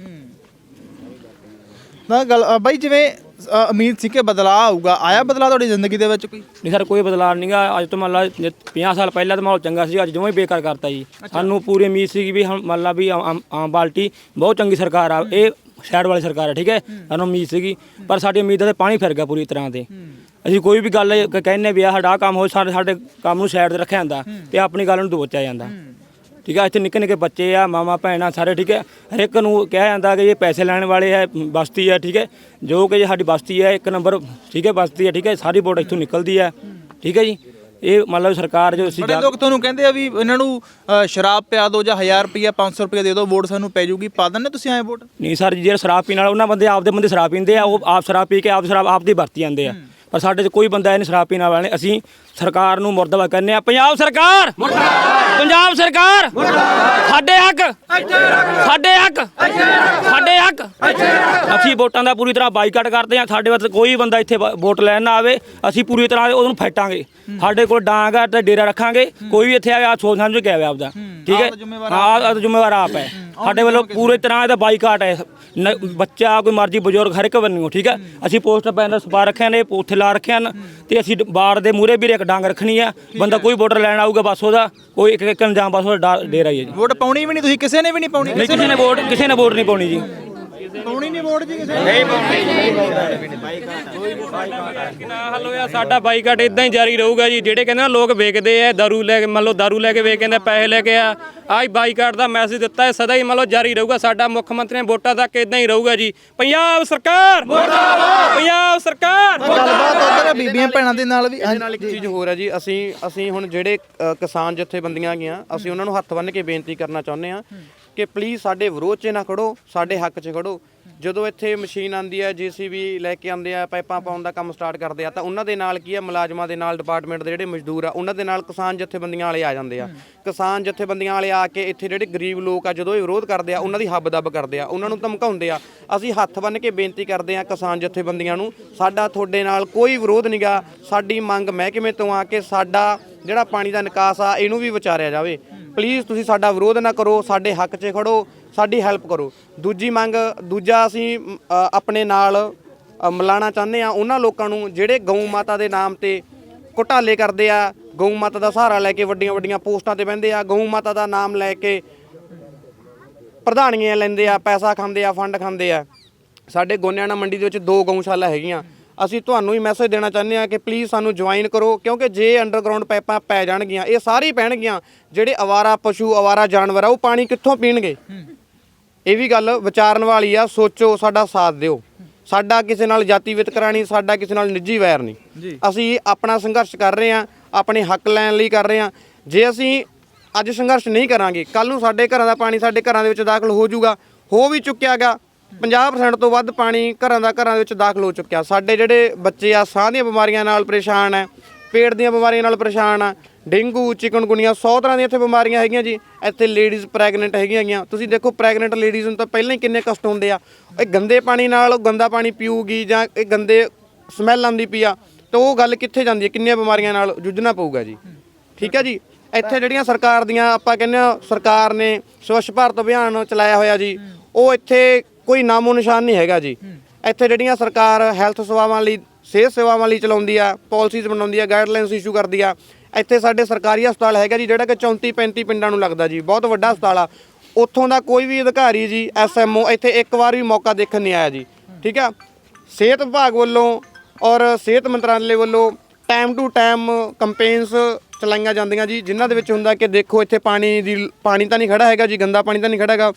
ਨਾ ਗੱਲ ਅ, ਬਾਈ ਜਿਵੇਂ ਅ, ਉਮੀਦ ਸੀ ਕਿ ਬਦਲਾਅ ਆਊਗਾ। ਆਇਆ ਬਦਲਾਅ ਤੁਹਾਡੀ ਜ਼ਿੰਦਗੀ ਦੇ ਵਿੱਚ ਕੋਈ? ਨਹੀਂ ਸਰ ਕੋਈ ਬਦਲਾਅ ਨਹੀਂਗਾ ਅੱਜ ਤੋਂ ਮੰਨ ਲਾ ਜੇ 50 ਸਾਲ ਪਹਿਲਾਂ ਤਾਂ ਮਾਹੌਲ ਚੰਗਾ ਸੀ ਅੱਜ ਹੀ ਬੇਕਾਰ ਕਰਤਾ ਜੀ। ਸਾਨੂੰ ਪੂਰੀ ਉਮੀਦ ਸੀ ਵੀ ਹੁਣ ਮੰਨ ਲਾ ਵੀ ਆਮ- ਆਮ ਆਮ ਪਾਰਟੀ ਬਹੁਤ ਚੰਗੀ ਸਰਕਾਰ ਆ ਇਹ ਸ਼ਹਿਰ ਵਾਲੀ ਸਰਕਾਰ ਹੈ ਠੀਕ ਹੈ? ਸਾਨੂੰ ਉਮੀਦ ਸੀਗੀ ਪਰ ਸਾਡੀ ਉਮੀਦਾਂ ਤੇ ਪਾਣੀ ਫਿਰ ਗਿਆ ਪੂਰੀ ਤਰ੍ਹਾਂ ਤੇ। ਅਸੀਂ ਕੋਈ ਵੀ ਗੱਲ ਕ- ਕਹਿੰਨੇ ਵੀ ਆ ਸਾਡਾ ਆਹ ਕੰਮ ਹੋ ਸਾਡੇ ਸਾਡੇ ਕੰਮ ਨੂੰ ਸਾਈਡ ਤੇ ਰੱਖਿਆ ਜਾਂਦਾ ਤੇ ਆਪਣੀ ਗੱਲ ਨੂੰ ਦੋਚਿਆ ਜਾਂਦਾ। ਠੀਕ ਹੈ ਇੱਥੇ ਨਿੱਕੇ ਨਿੱਕੇ ਬੱਚੇ ਆ ਮਾਮਾ ਭੈਣਾਂ ਸਾਰੇ ਠੀਕ ਹੈ ਹਰ ਇੱਕ ਨੂੰ ਕਿਹਾ ਜਾਂਦਾ ਕਿ ਇਹ ਪੈਸੇ ਲੈਣ ਵਾਲੇ ਹੈ ਬਸਤੀ ਹੈ ਠੀਕ ਹੈ ਜੋ ਕਿ ਸਾਡੀ ਬਸਤੀ ਹੈ ਇੱਕ ਨੰਬਰ ਠੀਕ ਹੈ ਬਸਤੀ ਹੈ ਠੀਕ ਹੈ ਸਾਰੀ ਵੋਟ ਇੱਥੋਂ ਨਿਕਲਦੀ ਹੈ ਠੀਕ ਹੈ ਜੀ। ਇਹ ਮਤਲਬ ਸਰਕਾਰ ਜੋ ਅਸੀਂ ਬੜੇ ਲੋਕ ਤੁਹਾਨੂੰ ਕਹਿੰਦੇ ਆ ਵੀ ਇਹਨਾਂ ਨੂੰ ਅ, ਸ਼ਰਾਬ ਪਿਆ ਦਿਓ ਜਾਂ 1000 ਰੁਪਿਆ 500 ਰੁਪਿਆ ਦੇ ਦਿਓ ਵੋਟ ਸਾਨੂੰ ਪੈ ਜੂਗੀ ਪਾ ਦਿੰਦੇ ਤੁਸੀਂ ਐ ਵੋਟ? ਨਹੀਂ ਸਰ ਜੀ, ਜਿਹੜੇ ਸ਼ਰਾਬ ਪੀਣ ਵਾਲੇ ਉਹਨਾਂ ਬੰਦੇ ਆਪਦੇ ਬੰਦੇ ਸ਼ਰਾਬ ਪੀਂਦੇ ਆ ਉਹ ਆਪ ਸ਼ਰਾਬ ਪੀ ਕੇ ਆਪ ਸ਼ਰਾਬ ਆਪ ਦੀ ਵਰਤੀ ਜਾਂਦੇ ਆ। ਪਰ ਸਾਡੇ 'ਚ ਕੋਈ ਬੰਦਾ ਇਹ ਨਹੀਂ ਸ਼ਰਾਬ ਪੀਣ ਵਾਲਾ ਅਸੀਂ ਸਰਕਾਰ ਨੂੰ ਮੁਰਦਾਬਾਦ ਕਹਿੰਦੇ ਆ ਪੰਜਾਬ ਸਰਕਾਰ! ਪੰਜਾਬ ਸਰਕਾਰ ਸਾਡੇ ਹੱਕ ਸਾਡੇ ਹੱਕ ਸਾਡੇ ਹੱਕ। ਅਸੀਂ ਵੋਟਾਂ ਦਾ ਪੂਰੀ ਤਰ੍ਹਾਂ ਬਾਈਕਾਟ ਕਰਦੇ ਆ ਸਾਡੇ ਵੱਲ ਕੋਈ ਬੰਦਾ ਇੱਥੇ ਵੋਟ ਲੈਣ ਨਾ ਆਵੇ ਅਸੀਂ ਪੂਰੀ ਤਰ੍ਹਾਂ ਉਹਨੂੰ ਫੈਟਾਂਗੇ। ਸਾਡੇ ਕੋਲ ਡਾਂਗ ਆ ਤੇ ਡੇਰਾ ਰੱਖਾਂਗੇ ਕੋਈ ਵੀ ਇੱਥੇ ਆਵੇ ਸੋਚ ਸਮਝ ਕੇ ਆਵੇ ਆਪਦਾ। ਠੀਕ ਹੈ? ਆਪ ਜ਼ਿੰਮੇਵਾਰ ਹਾਂ। ਆਪ ਹੈ। ਸਾਡੇ ਵੱਲੋਂ ਪੂਰੀ ਤਰ੍ਹਾਂ ਇਹਦਾ ਬਾਈਕਾਟ ਹੈ। ਬੱਚਾ ਕੋਈ ਮਰਜ਼ੀ ਬਜ਼ੁਰਗ ਹਰ ਇੱਕ ਬੰਨੂ ਠੀਕ ਹੈ? ਅਸੀਂ ਪੋਸਟਰ ਪੈਨ ਦਾ ਸਪਾ ਰੱਖਿਆ ਨੇ ਉੱਥੇ ਲਾ ਰੱਖਿਆ ਨੇ ਤੇ ਅਸੀਂ ਬਾੜ ਦੇ ਮੂਹਰੇ ਵੀ ਇੱਕ ਡਾਂਗ ਰੱਖਣੀ ਆ। ਬੰਦਾ ਕੋਈ ਵੋਟਰ ਲੈਣ ਆਊਗਾ ਬਸ ਉਹਦਾ ਕੋਈ ਇੱਕ ਇੱਕ ਅੰਜਾਮ ਬਸ ਉਹਦਾ ਡੇਰਾ ਹੀ ਹੈ ਜੀ। ਵੋਟ ਪਾਉਣੀ ਵੀ ਨਹੀਂ ਤੁਸੀਂ ਕਿਸੇ ਨੇ ਵੀ ਨਹੀਂ ਪਾਉਣੀ ਨਹੀਂ ਕਿਸੇ ਨੇ ਵੋਟ ਕਿਸੇ ਨੇ ਵੋਟ ਨਹੀਂ ਪਾਉਣੀ ਜੀ। ਪਾਉਣੀ ਨਹੀਂ ਵੋਟ ਜੀ ਕਿਸੇ ਨੇ ਨਾ ਹੱਲ ਹੋਇਆ ਸਾਡਾ ਬਾਈਕਾਟ ਇਦਾਂ ਹੀ ਜਾਰੀ ਰਹੂਗਾ ਜੀ। ਜਿਹੜੇ ਕਹਿੰਦੇ ਨਾ ਲੋਕ ਵੇਚਦੇ ਆ ਦਾਰੂ ਲੈ ਕੇ ਮੰਨ ਲਓ ਦਾਰੂ ਲੈ ਕੇ ਵੇਚ ਕਹਿੰਦੇ ਪੈਸੇ ਲੈ ਕੇ ਆ ਆਹ ਬਾਈਕਾਟ ਦਾ ਮੈਸੇਜ ਦਿੱਤਾ ਹੈ ਸਦਾ ਹੀ ਮੰਨ ਲਓ ਜਾਰੀ ਰਹੂਗਾ। ਸਾਡਾ ਮੁੱਖ ਮੰਤਰੀ ਨੇ ਵੋਟਾਂ ਤੱਕ ਇਦਾਂ ਹੀ ਰਹੂਗਾ ਜੀ। ਪੰਜਾਬ ਸਰਕਾਰ! ਮੁਰਦਾਬਾਦ! ਪੰਜਾਬ ਸਰਕਾਰ! ਗੱਲਬਾਤ ਉਧਰ ਬੀਬੀਆਂ ਭੈਣਾਂ ਦੇ ਨਾਲ ਵੀ। ਇਹਦੇ ਨਾਲ ਇੱਕ ਚੀਜ਼ ਹੋਰ ਹੈ ਜੀ ਅਸੀਂ ਅਸੀਂ ਹੁਣ ਜਿਹੜੇ ਕਿਸਾਨ ਜਥੇਬੰਦੀਆਂ ਗਈਆਂ ਅਸੀਂ ਉਹਨਾਂ ਨੂੰ ਹੱਥ ਬੰਨ੍ਹ ਕੇ ਬੇਨਤੀ ਕਰਨਾ ਚਾਹੁੰਦੇ ਹਾਂ ਕਿ ਪਲੀਜ਼ ਸਾਡੇ ਵਿਰੋਧ 'ਚ ਨਾ ਖੜੋ ਸਾਡੇ ਹੱਕ 'ਚ ਖੜੋ। ਜਦੋਂ ਇੱਥੇ ਮਸ਼ੀਨ ਆਂਦੀ ਹੈ ਜੀਸੀਬੀ ਲੈ ਕੇ ਆਉਂਦੇ ਆ ਪਾਈਪਾਂ ਪਾਉਣ ਦਾ ਕੰਮ ਸਟਾਰਟ ਕਰਦੇ ਆ ਤਾਂ ਉਹਨਾਂ ਦੇ ਨਾਲ ਕੀ ਹੈ ਮੁਲਾਜ਼ਮਾਂ ਦੇ ਨਾਲ ਡਿਪਾਰਟਮੈਂਟ ਦੇ ਜਿਹੜੇ ਮਜ਼ਦੂਰ ਆ ਉਹਨਾਂ ਦੇ ਨਾਲ ਕਿਸਾਨ ਜਥੇਬੰਦੀਆਂ ਵਾਲੇ ਆ ਜਾਂਦੇ ਆ। ਕਿਸਾਨ ਜਥੇਬੰਦੀਆਂ ਵਾਲੇ ਆ ਕੇ ਇੱਥੇ ਜਿਹੜੇ ਗਰੀਬ ਲੋਕ ਆ ਜਦੋਂ ਇਹ ਵਿਰੋਧ ਕਰਦੇ ਆ ਉਹਨਾਂ ਦੀ ਹੱਬ ਦੱਬ ਕਰਦੇ ਆ ਉਹਨਾਂ ਨੂੰ ਧਮਕਾਉਂਦੇ ਆ। ਅਸੀਂ ਹੱਥ ਬੰਨ੍ਹ ਕੇ ਬੇਨਤੀ ਕਰਦੇ ਆ ਕਿਸਾਨ ਜਥੇਬੰਦੀਆਂ ਨੂੰ ਸਾਡਾ ਤੁਹਾਡੇ ਨਾਲ ਕੋਈ ਵਿਰੋਧ ਨਹੀਂਗਾ ਸਾਡੀ ਮੰਗ ਮਹਿਕਮੇ ਤੋਂ ਆ ਕਿ ਸਾਡਾ ਜਿਹੜਾ ਪਾਣੀ ਦਾ ਨਿਕਾਸ ਆ ਇਹਨੂੰ ਵੀ ਵਿਚਾਰਿਆ ਜਾਵੇ। ਪਲੀਜ਼ ਤੁਸੀਂ ਸਾਡਾ ਵਿਰੋਧ ਨਾ ਕਰੋ ਸਾਡੇ ਹੱਕ 'ਚ ਖੜੋ ਸਾਡੀ ਹੈਲਪ ਕਰੋ। ਦੂਜੀ ਮੰਗ ਦੂਜਾ ਅਸੀਂ ਆਪਣੇ ਨਾਲ ਅ, ਮਿਲਾਣਾ ਚਾਹੁੰਦੇ ਆ ਉਹਨਾਂ ਲੋਕਾਂ ਨੂੰ ਜਿਹੜੇ ਗਊ ਮਾਤਾ ਦੇ ਨਾਮ ਤੇ ਘੁਟਾਲੇ ਕਰਦੇ ਆ ਗਊ ਮਾਤਾ ਦਾ ਸਹਾਰਾ ਲੈ ਕੇ ਵੱਡੀਆਂ ਵੱਡੀਆਂ ਪੋਸਟਾਂ ਤੇ ਬਹਿੰਦੇ ਆ ਗਊ ਮਾਤਾ ਦਾ ਨਾਮ ਲੈ ਕੇ ਪ੍ਰਧਾਨੀਆਂ ਲੈਂਦੇ ਆ ਪੈਸਾ ਖਾਂਦੇ ਆ ਫੰਡ ਖਾਂਦੇ ਆ। ਸਾਡੇ ਗੋਨਿਆਣਾ ਮੰਡੀ ਦੇ ਵਿੱਚ ਦੋ ਗਊਸ਼ਾਲਾ ਹੈਗੀਆਂ। ਅਸੀਂ ਤੁਹਾਨੂੰ ਹੀ ਮੈਸੇਜ ਦੇਣਾ ਚਾਹੁੰਦੇ ਆ ਕਿ ਪਲੀਜ਼ ਸਾਨੂੰ ਜੁਆਇਨ ਕਰੋ ਕਿਉਂਕਿ ਜੇ ਅੰਡਰਗਰਾਉਂਡ ਪਾਈਪਾਂ ਪੈ ਜਾਣਗੀਆਂ ਇਹ ਸਾਰੀ ਪੈਣਗੀਆਂ। ਜਿਹੜੇ ਅਵਾਰਾ ਪਸ਼ੂ ਅਵਾਰਾ ਜਾਨਵਰ ਆ ਉਹ ਪਾਣੀ ਕਿੱਥੋਂ ਪੀਣਗੇ? ਇਹ ਵੀ ਗੱਲ ਵਿਚਾਰਨ ਵਾਲੀ ਆ ਸੋਚੋ ਸਾਡਾ ਸਾਥ ਦਿਓ। ਸਾਡਾ ਕਿਸੇ ਨਾਲ ਜਾਤੀ ਵਿਤਕਰਾ ਨਹੀਂ ਸਾਡਾ ਕਿਸੇ ਨਾਲ ਨਿੱਜੀ ਵੈਰ ਨਹੀਂ। ਅਸੀਂ ਆਪਣਾ ਸੰਘਰਸ਼ ਕਰ ਰਹੇ ਆ ਆਪਣੇ ਹੱਕ ਲੈਣ ਲਈ ਕਰ ਰਹੇ ਆ ਜੇ ਅਸੀਂ ਅੱਜ ਸੰਘਰਸ਼ ਨਹੀਂ ਕਰਾਂਗੇ ਕੱਲ ਨੂੰ ਸਾਡੇ ਘਰਾਂ ਦਾ ਪਾਣੀ ਸਾਡੇ ਘਰਾਂ ਦੇ ਵਿੱਚ ਦਾਖਲ ਹੋ ਜਾਊਗਾ ਹੋ ਵੀ ਚੁੱਕਿਆਗਾ 50% ਤੋਂ ਵੱਧ ਪਾਣੀ ਘਰਾਂ ਦਾ ਘਰਾਂ ਦੇ ਵਿੱਚ ਦਾਖਲ ਹੋ ਚੁੱਕਿਆ। ਸਾਡੇ ਜਿਹੜੇ ਬੱਚੇ ਆ ਸਾਹ ਦੀਆਂ ਬਿਮਾਰੀਆਂ ਨਾਲ ਪਰੇਸ਼ਾਨ ਆ ਪੇਟ ਦੀਆਂ ਬਿਮਾਰੀਆਂ ਨਾਲ ਪਰੇਸ਼ਾਨ ਆ ਡੇਂਗੂ, ਚਿਕਨਗੁਨੀਆ 100 ਤਰ੍ਹਾਂ ਦੀਆਂ ਇੱਥੇ ਬਿਮਾਰੀਆਂ ਹੈਗੀਆਂ ਜੀ। ਇੱਥੇ ਲੇਡੀਜ਼ ਪ੍ਰੈਗਨੈਂਟ ਹੈਗੀਆਂ ਗੀਆਂ ਤੁਸੀਂ ਦੇਖੋ ਪ੍ਰੈਗਨੈਂਟ ਲੇਡੀਜ਼ ਨੂੰ ਤਾਂ ਪਹਿਲਾਂ ਹੀ ਕਿੰਨੇ ਕਸ਼ਟ ਹੁੰਦੇ ਆ। ਇਹ ਗੰਦੇ ਪਾਣੀ ਨਾਲ ਉਹ ਗੰਦਾ ਪਾਣੀ ਪੀਊਗੀ ਜਾਂ ਇਹ ਗੰਦੇ ਸਮੈਲ ਆਉਂਦੀ ਪਈ ਆ, ਤਾਂ ਉਹ ਗੱਲ ਕਿੱਥੇ ਜਾਂਦੀ ਹੈ? ਕਿੰਨੀਆਂ ਬਿਮਾਰੀਆਂ ਨਾਲ ਜੂਝਣਾ ਪਊਗਾ ਜੀ। ਠੀਕ ਹੈ ਜੀ? ਇੱਥੇ ਜਿਹੜੀਆਂ ਸਰਕਾਰ ਦੀਆਂ, ਆਪਾਂ ਕਹਿੰਦੇ ਆ ਸਰਕਾਰ ਨੇ ਸਵੱਛ ਭਾਰਤ ਅਭਿਆਨ ਚਲਾਇਆ ਹੋਇਆ ਜੀ, ਉਹ ਇੱਥੇ ਕੋਈ ਨਾਮੋ ਨਿਸ਼ਾਨ ਨਹੀਂ ਹੈਗਾ ਜੀ। ਇੱਥੇ ਜਿਹੜੀਆਂ ਸਰਕਾਰ ਹੈਲਥ ਸੇਵਾਵਾਂ ਲਈ ਸਿਹਤ ਸੇਵਾਵਾਂ ਲਈ ਚਲਾਉਂਦੀ ਆ ਪਾਲਿਸੀਜ਼ ਬਣਾਉਂਦੀ ਆ ਗਾਈਡਲਾਈਨਸ ਇਸ਼ੂ ਕਰਦੀ ਆ ਇੱਥੇ ਸਾਡੇ ਸਰਕਾਰੀ ਹਸਪਤਾਲ ਹੈਗਾ ਜੀ, ਜਿਹੜਾ ਕਿ 34 35 ਪਿੰਡਾਂ ਨੂੰ ਲੱਗਦਾ ਜੀ, ਬਹੁਤ ਵੱਡਾ ਹਸਪਤਾਲ ਆ। ਉੱਥੋਂ ਦਾ ਕੋਈ ਵੀ ਅਧਿਕਾਰੀ ਜੀ ਐਸਐਮਓ ਇੱਥੇ ਇੱਕ ਵਾਰ ਵੀ ਮੌਕਾ ਦੇਖਣ ਨਹੀਂ ਆਇਆ ਜੀ, ਠੀਕ ਆ? ਸਿਹਤ ਵਿਭਾਗ ਵੱਲੋਂ ਔਰ ਸਿਹਤ ਮੰਤਰਾਲੇ ਵੱਲੋਂ ਟਾਈਮ ਟੂ ਟਾਈਮ ਕੰਪੇਨਸ ਚਲਾਈਆਂ ਜਾਂਦੀਆਂ ਜੀ, ਜਿਨ੍ਹਾਂ ਦੇ ਵਿੱਚ ਹੁੰਦਾ ਕਿ ਦੇਖੋ ਇੱਥੇ ਪਾਣੀ ਦੀ, ਪਾਣੀ ਤਾਂ ਨਹੀਂ ਖੜਾ ਹੈਗਾ ਜੀ, ਗੰਦਾ ਪਾਣੀ ਤਾਂ ਨਹੀਂ ਖੜਾ ਹੈਗਾ।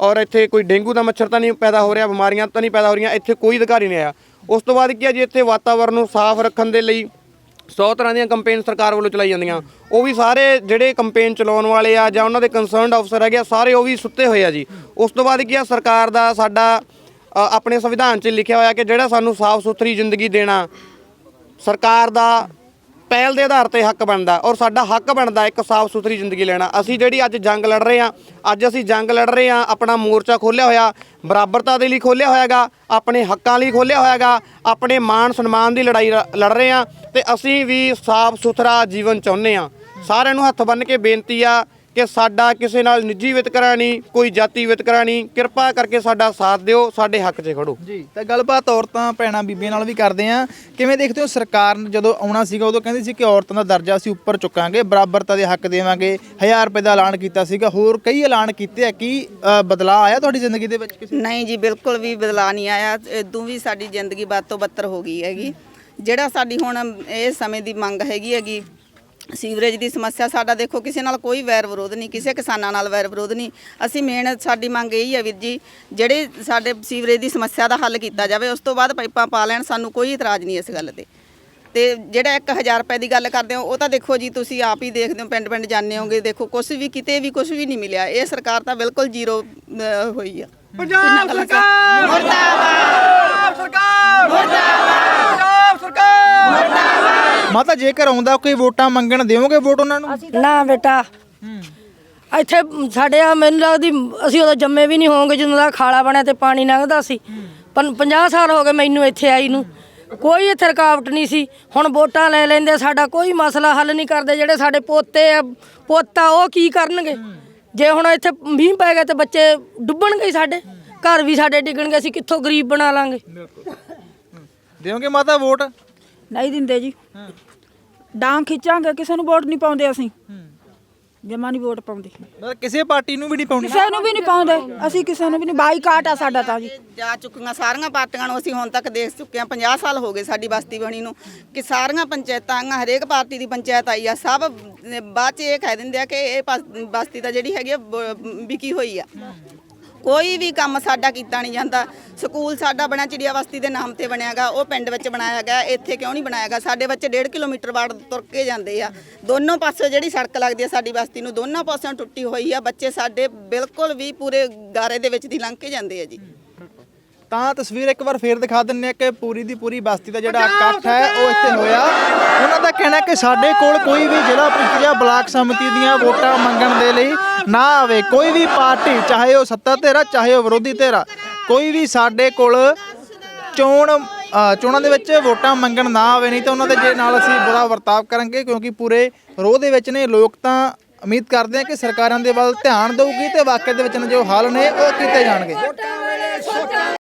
ਔਰ ਇੱਥੇ ਕੋਈ ਡੇਂਗੂ ਦਾ ਮੱਛਰ ਤਾਂ ਨਹੀਂ ਪੈਦਾ ਹੋ ਰਿਹਾ, ਬਿਮਾਰੀਆਂ ਤਾਂ ਨਹੀਂ ਪੈਦਾ ਹੋ ਰਹੀਆਂ, ਇੱਥੇ ਕੋਈ ਅਧਿਕਾਰੀ ਨਹੀਂ ਆਇਆ। ਉਸ ਤੋਂ ਬਾਅਦ ਕੀ ਹੈ ਜੀ, ਇੱਥੇ ਵਾਤਾਵਰਨ ਨੂੰ ਸਾਫ਼ ਰੱਖਣ ਦੇ ਲਈ 100 ਤਰ੍ਹਾਂ ਦੀਆਂ ਕੰਪੇਨ ਸਰਕਾਰ ਵੱਲੋਂ ਚਲਾਈ ਜਾਂਦੀਆਂ। ਉਹ ਵੀ ਸਾਰੇ ਜਿਹੜੇ ਕੰਪੇਨ ਚਲਾਉਣ ਵਾਲੇ ਆ ਜਾਂ ਉਹਨਾਂ ਦੇ ਕੰਸਰਨਡ ਅਫਸਰ ਹੈਗੇ ਆ, ਸਾਰੇ ਉਹ ਵੀ ਸੁੱਤੇ ਹੋਏ ਆ ਜੀ। ਉਸ ਤੋਂ ਬਾਅਦ ਕੀ ਆ, ਸਰਕਾਰ ਦਾ ਸਾਡਾ ਆਪਣੇ ਸੰਵਿਧਾਨ 'ਚ ਲਿਖਿਆ ਹੋਇਆ ਕਿ ਜਿਹੜਾ ਸਾਨੂੰ ਸਾਫ਼ ਸੁਥਰੀ ਜ਼ਿੰਦਗੀ ਦੇਣਾ, ਸਰਕਾਰ ਦਾ ਪਹਿਲ ਦੇ ਆਧਾਰ ਤੇ ਹੱਕ ਬਣਦਾ ਔਰ ਸਾਡਾ ਹੱਕ ਬਣਦਾ ਇੱਕ ਸਾਫ਼ ਸੁਥਰੀ ਜ਼ਿੰਦਗੀ ਲੈਣਾ। ਅਸੀਂ ਜਿਹੜੀ ਅੱਜ ਜੰਗ ਲੜ ਰਹੇ ਹਾਂ, ਅੱਜ ਅਸੀਂ ਜੰਗ ਲੜ ਰਹੇ ਹਾਂ, ਆਪਣਾ ਮੋਰਚਾ ਖੋਲ੍ਹਿਆ ਹੋਇਆ, ਬਰਾਬਰਤਾ ਦੇ ਲਈ ਖੋਲ੍ਹਿਆ ਹੋਇਆਗਾ, ਆਪਣੇ ਹੱਕਾਂ ਲਈ ਖੋਲ੍ਹਿਆ ਹੋਇਆਗਾ, ਆਪਣੇ ਮਾਣ ਸਨਮਾਨ ਦੀ ਲੜਾਈ ਲ- ਲੜ ਰਹੇ ਹਾਂ ਤੇ ਅਸੀਂ ਵੀ ਸਾਫ਼ ਸੁਥਰਾ ਜੀਵਨ ਚਾਹੁੰਦੇ ਹਾਂ। ਸਾਰਿਆਂ ਨੂੰ ਹੱਥ ਬੰਨ੍ਹ ਕੇ ਬੇਨਤੀ ਆ ਕਿ ਸਾਡਾ ਕਿਸੇ ਨਾਲ ਨਿੱਜੀ ਵਿਤਕਰਾ ਨਹੀਂ ਕੋਈ ਜਾਤੀ ਵਿਤਕਰਾ ਨਹੀਂ ਕਿਰਪਾ ਕਰਕੇ ਸਾਡਾ ਸਾਥ ਦਿਓ ਸਾਡੇ ਹੱਕ 'ਚ ਖੜੋ। ਜੀ ਤਾਂ ਗੱਲਬਾਤ ਔਰਤਾਂ ਭੈਣਾਂ ਬੀਬੀਆਂ ਨਾਲ ਵੀ ਕਰਦੇ ਆ। ਕਿਵੇਂ ਦੇਖਦੇ ਹੋ ਸਰਕਾਰ ਨੇ ਜਦੋਂ ਆਉਣਾ ਸੀਗਾ ਉਦੋਂ ਕਹਿੰਦੀ ਸੀ ਕਿ ਔਰਤਾਂ ਦਾ ਦਰਜਾ ਅਸੀਂ ਉੱਪਰ ਚੁੱਕਾਂਗੇ ਬਰਾਬਰਤਾ ਦੇ ਹੱਕ ਦੇਵਾਂਗੇ 1000 ਰੁਪਏ ਦਾ ਐਲਾਨ ਕੀਤਾ ਸੀਗਾ ਹੋਰ ਕਈ ਐਲਾਨ ਕੀਤੇ ਆ ਕੀ ਬਦਲਾਅ ਆਇਆ ਤੁਹਾਡੀ ਜ਼ਿੰਦਗੀ ਦੇ ਵਿੱਚ ਕਿਸੇ? ਨਹੀਂ ਜੀ ਬਿਲਕੁਲ ਵੀ ਬਦਲਾਅ ਨਹੀਂ ਆਇਆ। ਇਦੋਂ ਵੀ ਸਾਡੀ ਜ਼ਿੰਦਗੀ ਬਦ ਤੋਂ ਬੱਤਰ ਹੋ ਗਈ ਹੈਗੀ। ਜਿਹੜਾ ਸਾਡੀ ਹੁਣ ਇਹ ਸਮੇਂ ਦੀ ਮੰਗ ਹੈਗੀ ਹੈਗੀ ਸੀਵਰੇਜ ਦੀ ਸਮੱਸਿਆ ਸਾਡਾ ਦੇਖੋ ਕਿਸੇ ਨਾਲ ਕੋਈ ਵੈਰ ਵਿਰੋਧ ਨਹੀਂ ਕਿਸੇ ਕਿਸਾਨਾਂ ਨਾਲ ਵੈਰ ਵਿਰੋਧ ਨਹੀਂ। ਅਸੀਂ ਮੇਨ ਸਾਡੀ ਮੰਗ ਇਹੀ ਹੈ ਵੀਰ ਜੀ ਜਿਹੜੇ ਸਾਡੇ ਸੀਵਰੇਜ ਦੀ ਸਮੱਸਿਆ ਦਾ ਹੱਲ ਕੀਤਾ ਜਾਵੇ ਉਸ ਤੋਂ ਬਾਅਦ ਪਾਈਪਾਂ ਪਾ ਲੈਣ ਸਾਨੂੰ ਕੋਈ ਇਤਰਾਜ਼ ਨਹੀਂ ਇਸ ਗੱਲ ਤੇ। ਤੇ ਜਿਹੜਾ 1000 ਰੁਪਏ ਦੀ ਗੱਲ ਕਰਦੇ ਹੋ ਉਹ ਤਾਂ ਦੇਖੋ ਜੀ ਤੁਸੀਂ ਆਪ ਹੀ ਦੇਖਦੇ ਹੋ ਪਿੰਡ ਪਿੰਡ ਜਾਂਦੇ ਹੋਗੇ ਦੇਖੋ ਕੁਝ ਵੀ ਕਿਤੇ ਵੀ ਕੁਝ ਵੀ ਨਹੀਂ ਮਿਲਿਆ। ਇਹ ਸਰਕਾਰ ਤਾਂ ਬਿਲਕੁਲ ਜ਼ੀਰੋ ਹੋਈ ਆ। ਪੰਜਾਬ ਸਰਕਾਰ! ਮੁਰਦਾਬਾਦ ਸਰਕਾਰ ਪੰਜਾਬ ਸਰਕਾਰ ਮਾਤਾ ਜੇਕਰ ਆਉਂਦਾ ਕੋਈ ਵੋਟਾਂ ਮੰਗਣ ਦਿਓਗੇ ਵੋਟ ਉਹਨਾਂ ਨੂੰ? ਨਾ ਬੇਟਾ। ਇੱਥੇ ਸਾਡੇ ਆ ਮੈਨੂੰ ਲੱਗਦੀ ਅਸੀਂ ਉਦੋਂ ਜੰਮੇ ਵੀ ਨਹੀਂ ਹੋਵਾਂਗੇ ਜਦੋਂ ਦਾ ਖਾਲਾ ਬਣਿਆ ਤੇ ਪਾਣੀ ਲੰਘਦਾ ਸੀ। ਪਰ 50 ਸਾਲ ਹੋ ਗਏ ਮੈਨੂੰ ਇੱਥੇ ਆਈ ਨੂੰ। ਕੋਈ ਇੱਥੇ ਰੁਕਾਵਟ ਨਹੀਂ ਸੀ। ਹੁਣ ਵੋਟਾਂ ਲੈ ਲੈਂਦੇ ਸਾਡਾ ਕੋਈ ਮਸਲਾ ਹੱਲ ਨਹੀਂ ਕਰਦੇ ਜਿਹੜੇ ਸਾਡੇ ਪੋਤੇ ਆ ਪੋਤਾ ਉਹ ਕੀ ਕਰਨਗੇ? ਜੇ ਹੁਣ ਇੱਥੇ ਮੀਂਹ ਪੈ ਗਿਆ ਤੇ ਬੱਚੇ ਡੁੱਬਣਗੇ ਹੀ ਸਾਡੇ। ਘਰ ਵੀ ਸਾਡੇ ਡਿੱਗਣਗੇ ਅਸੀਂ ਕਿੱਥੋਂ ਗਰੀਬ ਬਣਾ ਲਾਂਗੇ? ਦਿਓਗੇ ਮਾਤਾ ਵੋਟ? ਨਹੀਂ ਦਿੰਦੇ ਜੀ। ਡਾਂਗ ਖਿੱਚਾਂਗੇ ਕਿਸੇ ਨੂੰ ਵੋਟ ਨਹੀਂ ਪਾਉਂਦੇ ਅਸੀਂ। ਜਮਾ ਨਹੀਂ ਵੋਟ ਪਾਉਂਦੇ। ਮਤਲਬ ਕਿਸੇ ਪਾਰਟੀ ਨੂੰ ਵੀ ਨਹੀਂ ਪਾਉਣੀ ਕਿਸੇ ਨੂੰ ਵੀ ਨਹੀਂ ਪਾਉਂਦੇ। ਅਸੀਂ ਕਿਸੇ ਨੂੰ ਵੀ ਨਹੀਂ ਬਾਈਕਾਟ ਆ ਸਾਡਾ ਤਾਂ ਜੀ। ਜਾ ਚੁੱਕੀਆਂ ਸਾਰੀਆਂ ਪਾਰਟੀਆਂ ਨੂੰ ਅਸੀਂ ਹੁਣ ਤੱਕ ਦੇਖ ਚੁੱਕੇ ਹਾਂ। 50 ਸਾਲ ਹੋ ਗਏ ਸਾਡੀ ਬਸਤੀ ਬਣੀ ਨੂੰ। ਕਿ ਸਾਰੀਆਂ ਪੰਚਾਇਤਾਂ ਆਈਆਂ ਹਰੇਕ ਪਾਰਟੀ ਦੀ ਪੰਚਾਇਤ ਆਈ ਆ। ਸਭ ਬਾਅਦ ਚ ਇਹ ਕਹਿ ਦਿੰਦੇ ਆ ਕਿ ਇਹ ਬਸ- ਬਸਤੀ ਤਾਂ ਜਿਹੜੀ ਹੈਗੀ ਆ ਵਿਕੀ ਹੋਈ ਆ। ਕੋਈ ਵੀ ਕੰਮ ਸਾਡਾ ਕੀਤਾ ਨਹੀਂ ਜਾਂਦਾ। ਸਕੂਲ ਸਾਡਾ ਬਣਿਆ ਚਿੜੀਆ ਬਸਤੀ ਦੇ ਨਾਮ ਤੇ ਬਣਿਆਗਾ, ਉਹ ਪਿੰਡ ਵਿੱਚ ਬਣਾਇਆ ਗਿਆ ਇੱਥੇ ਕਿਉਂ ਨਹੀਂ ਬਣਾਇਆਗਾ? ਸਾਡੇ ਬੱਚੇ 1.5 ਕਿਲੋਮੀਟਰ ਬਾੜ ਤੁਰ ਕੇ ਜਾਂਦੇ ਆ। ਦੋਨੋਂ ਪਾਸੇ ਜਿਹੜੀ ਸੜਕ ਲੱਗਦੀ ਆ ਸਾਡੀ ਬਸਤੀ ਨੂੰ, ਦੋਨੋਂ ਪਾਸਿਓਂ ਟੁੱਟੀ ਹੋਈ ਆ। ਬੱਚੇ ਸਾਡੇ ਬਿਲਕੁਲ ਵੀ ਪੂਰੇ ਗਾਰੇ ਦੇ ਵਿੱਚ ਦੀ ਲੰਘ ਕੇ ਜਾਂਦੇ ਆ ਜੀ। ਤਾਂ ਤਸਵੀਰ ਇੱਕ ਵਾਰ ਫੇਰ ਦਿਖਾ ਦਿੰਨੇ ਆ ਕਿ ਪੂਰੀ ਦੀ ਪੂਰੀ ਬਸਤੀ ਦਾ ਜਿਹੜਾ ਇਕੱਠ ਹੈ ਉਹ ਇੱਥੇ ਹੋਇਆ। ਉਹਨਾਂ ਦਾ ਕਹਿਣਾ ਕਿ ਸਾਡੇ ਕੋਲ ਕੋਈ ਵੀ ਜ਼ਿਲ੍ਹਾ ਪ੍ਰੀਸ਼ਦ ਜਾਂ ਬਲਾਕ ਸਮਿਤੀ ਦੀਆਂ ਵੋਟਾਂ ਮੰਗਣ ਦੇ ਲਈ ਨਾ ਆਵੇ। ਕੋਈ ਵੀ ਪਾਰਟੀ ਚਾਹੇ ਉਹ ਸੱਤਾ ਧਿਰ ਚਾਹੇ ਉਹ ਵਿਰੋਧੀ ਧਿਰ ਕੋਈ ਵੀ ਸਾਡੇ ਕੋਲ ਚੋਣ ਚੋਣਾਂ ਦੇ ਵਿੱਚ ਵੋਟਾਂ ਮੰਗਣ ਨਾ ਆਵੇ ਨਹੀਂ ਤਾਂ ਉਹਨਾਂ ਦੇ ਜੇ ਨਾਲ ਅਸੀਂ ਬੁਰਾ ਵਰਤਾਵ ਕਰਾਂਗੇ ਕਿਉਂਕਿ ਪੂਰੇ ਰੋਹ ਦੇ ਵਿੱਚ ਨੇ। ਲੋਕ ਤਾਂ ਉਮੀਦ ਕਰਦੇ ਆ ਕਿ ਸਰਕਾਰਾਂ ਦੇ ਵੱਲ ਧਿਆਨ ਦੇਊਗੀ ਤੇ ਵਾਕਿਆ ਦੇ ਵਿੱਚ ਜੋ ਹੱਲ ਨੇ ਉਹ ਕੀਤੇ ਜਾਣਗੇ।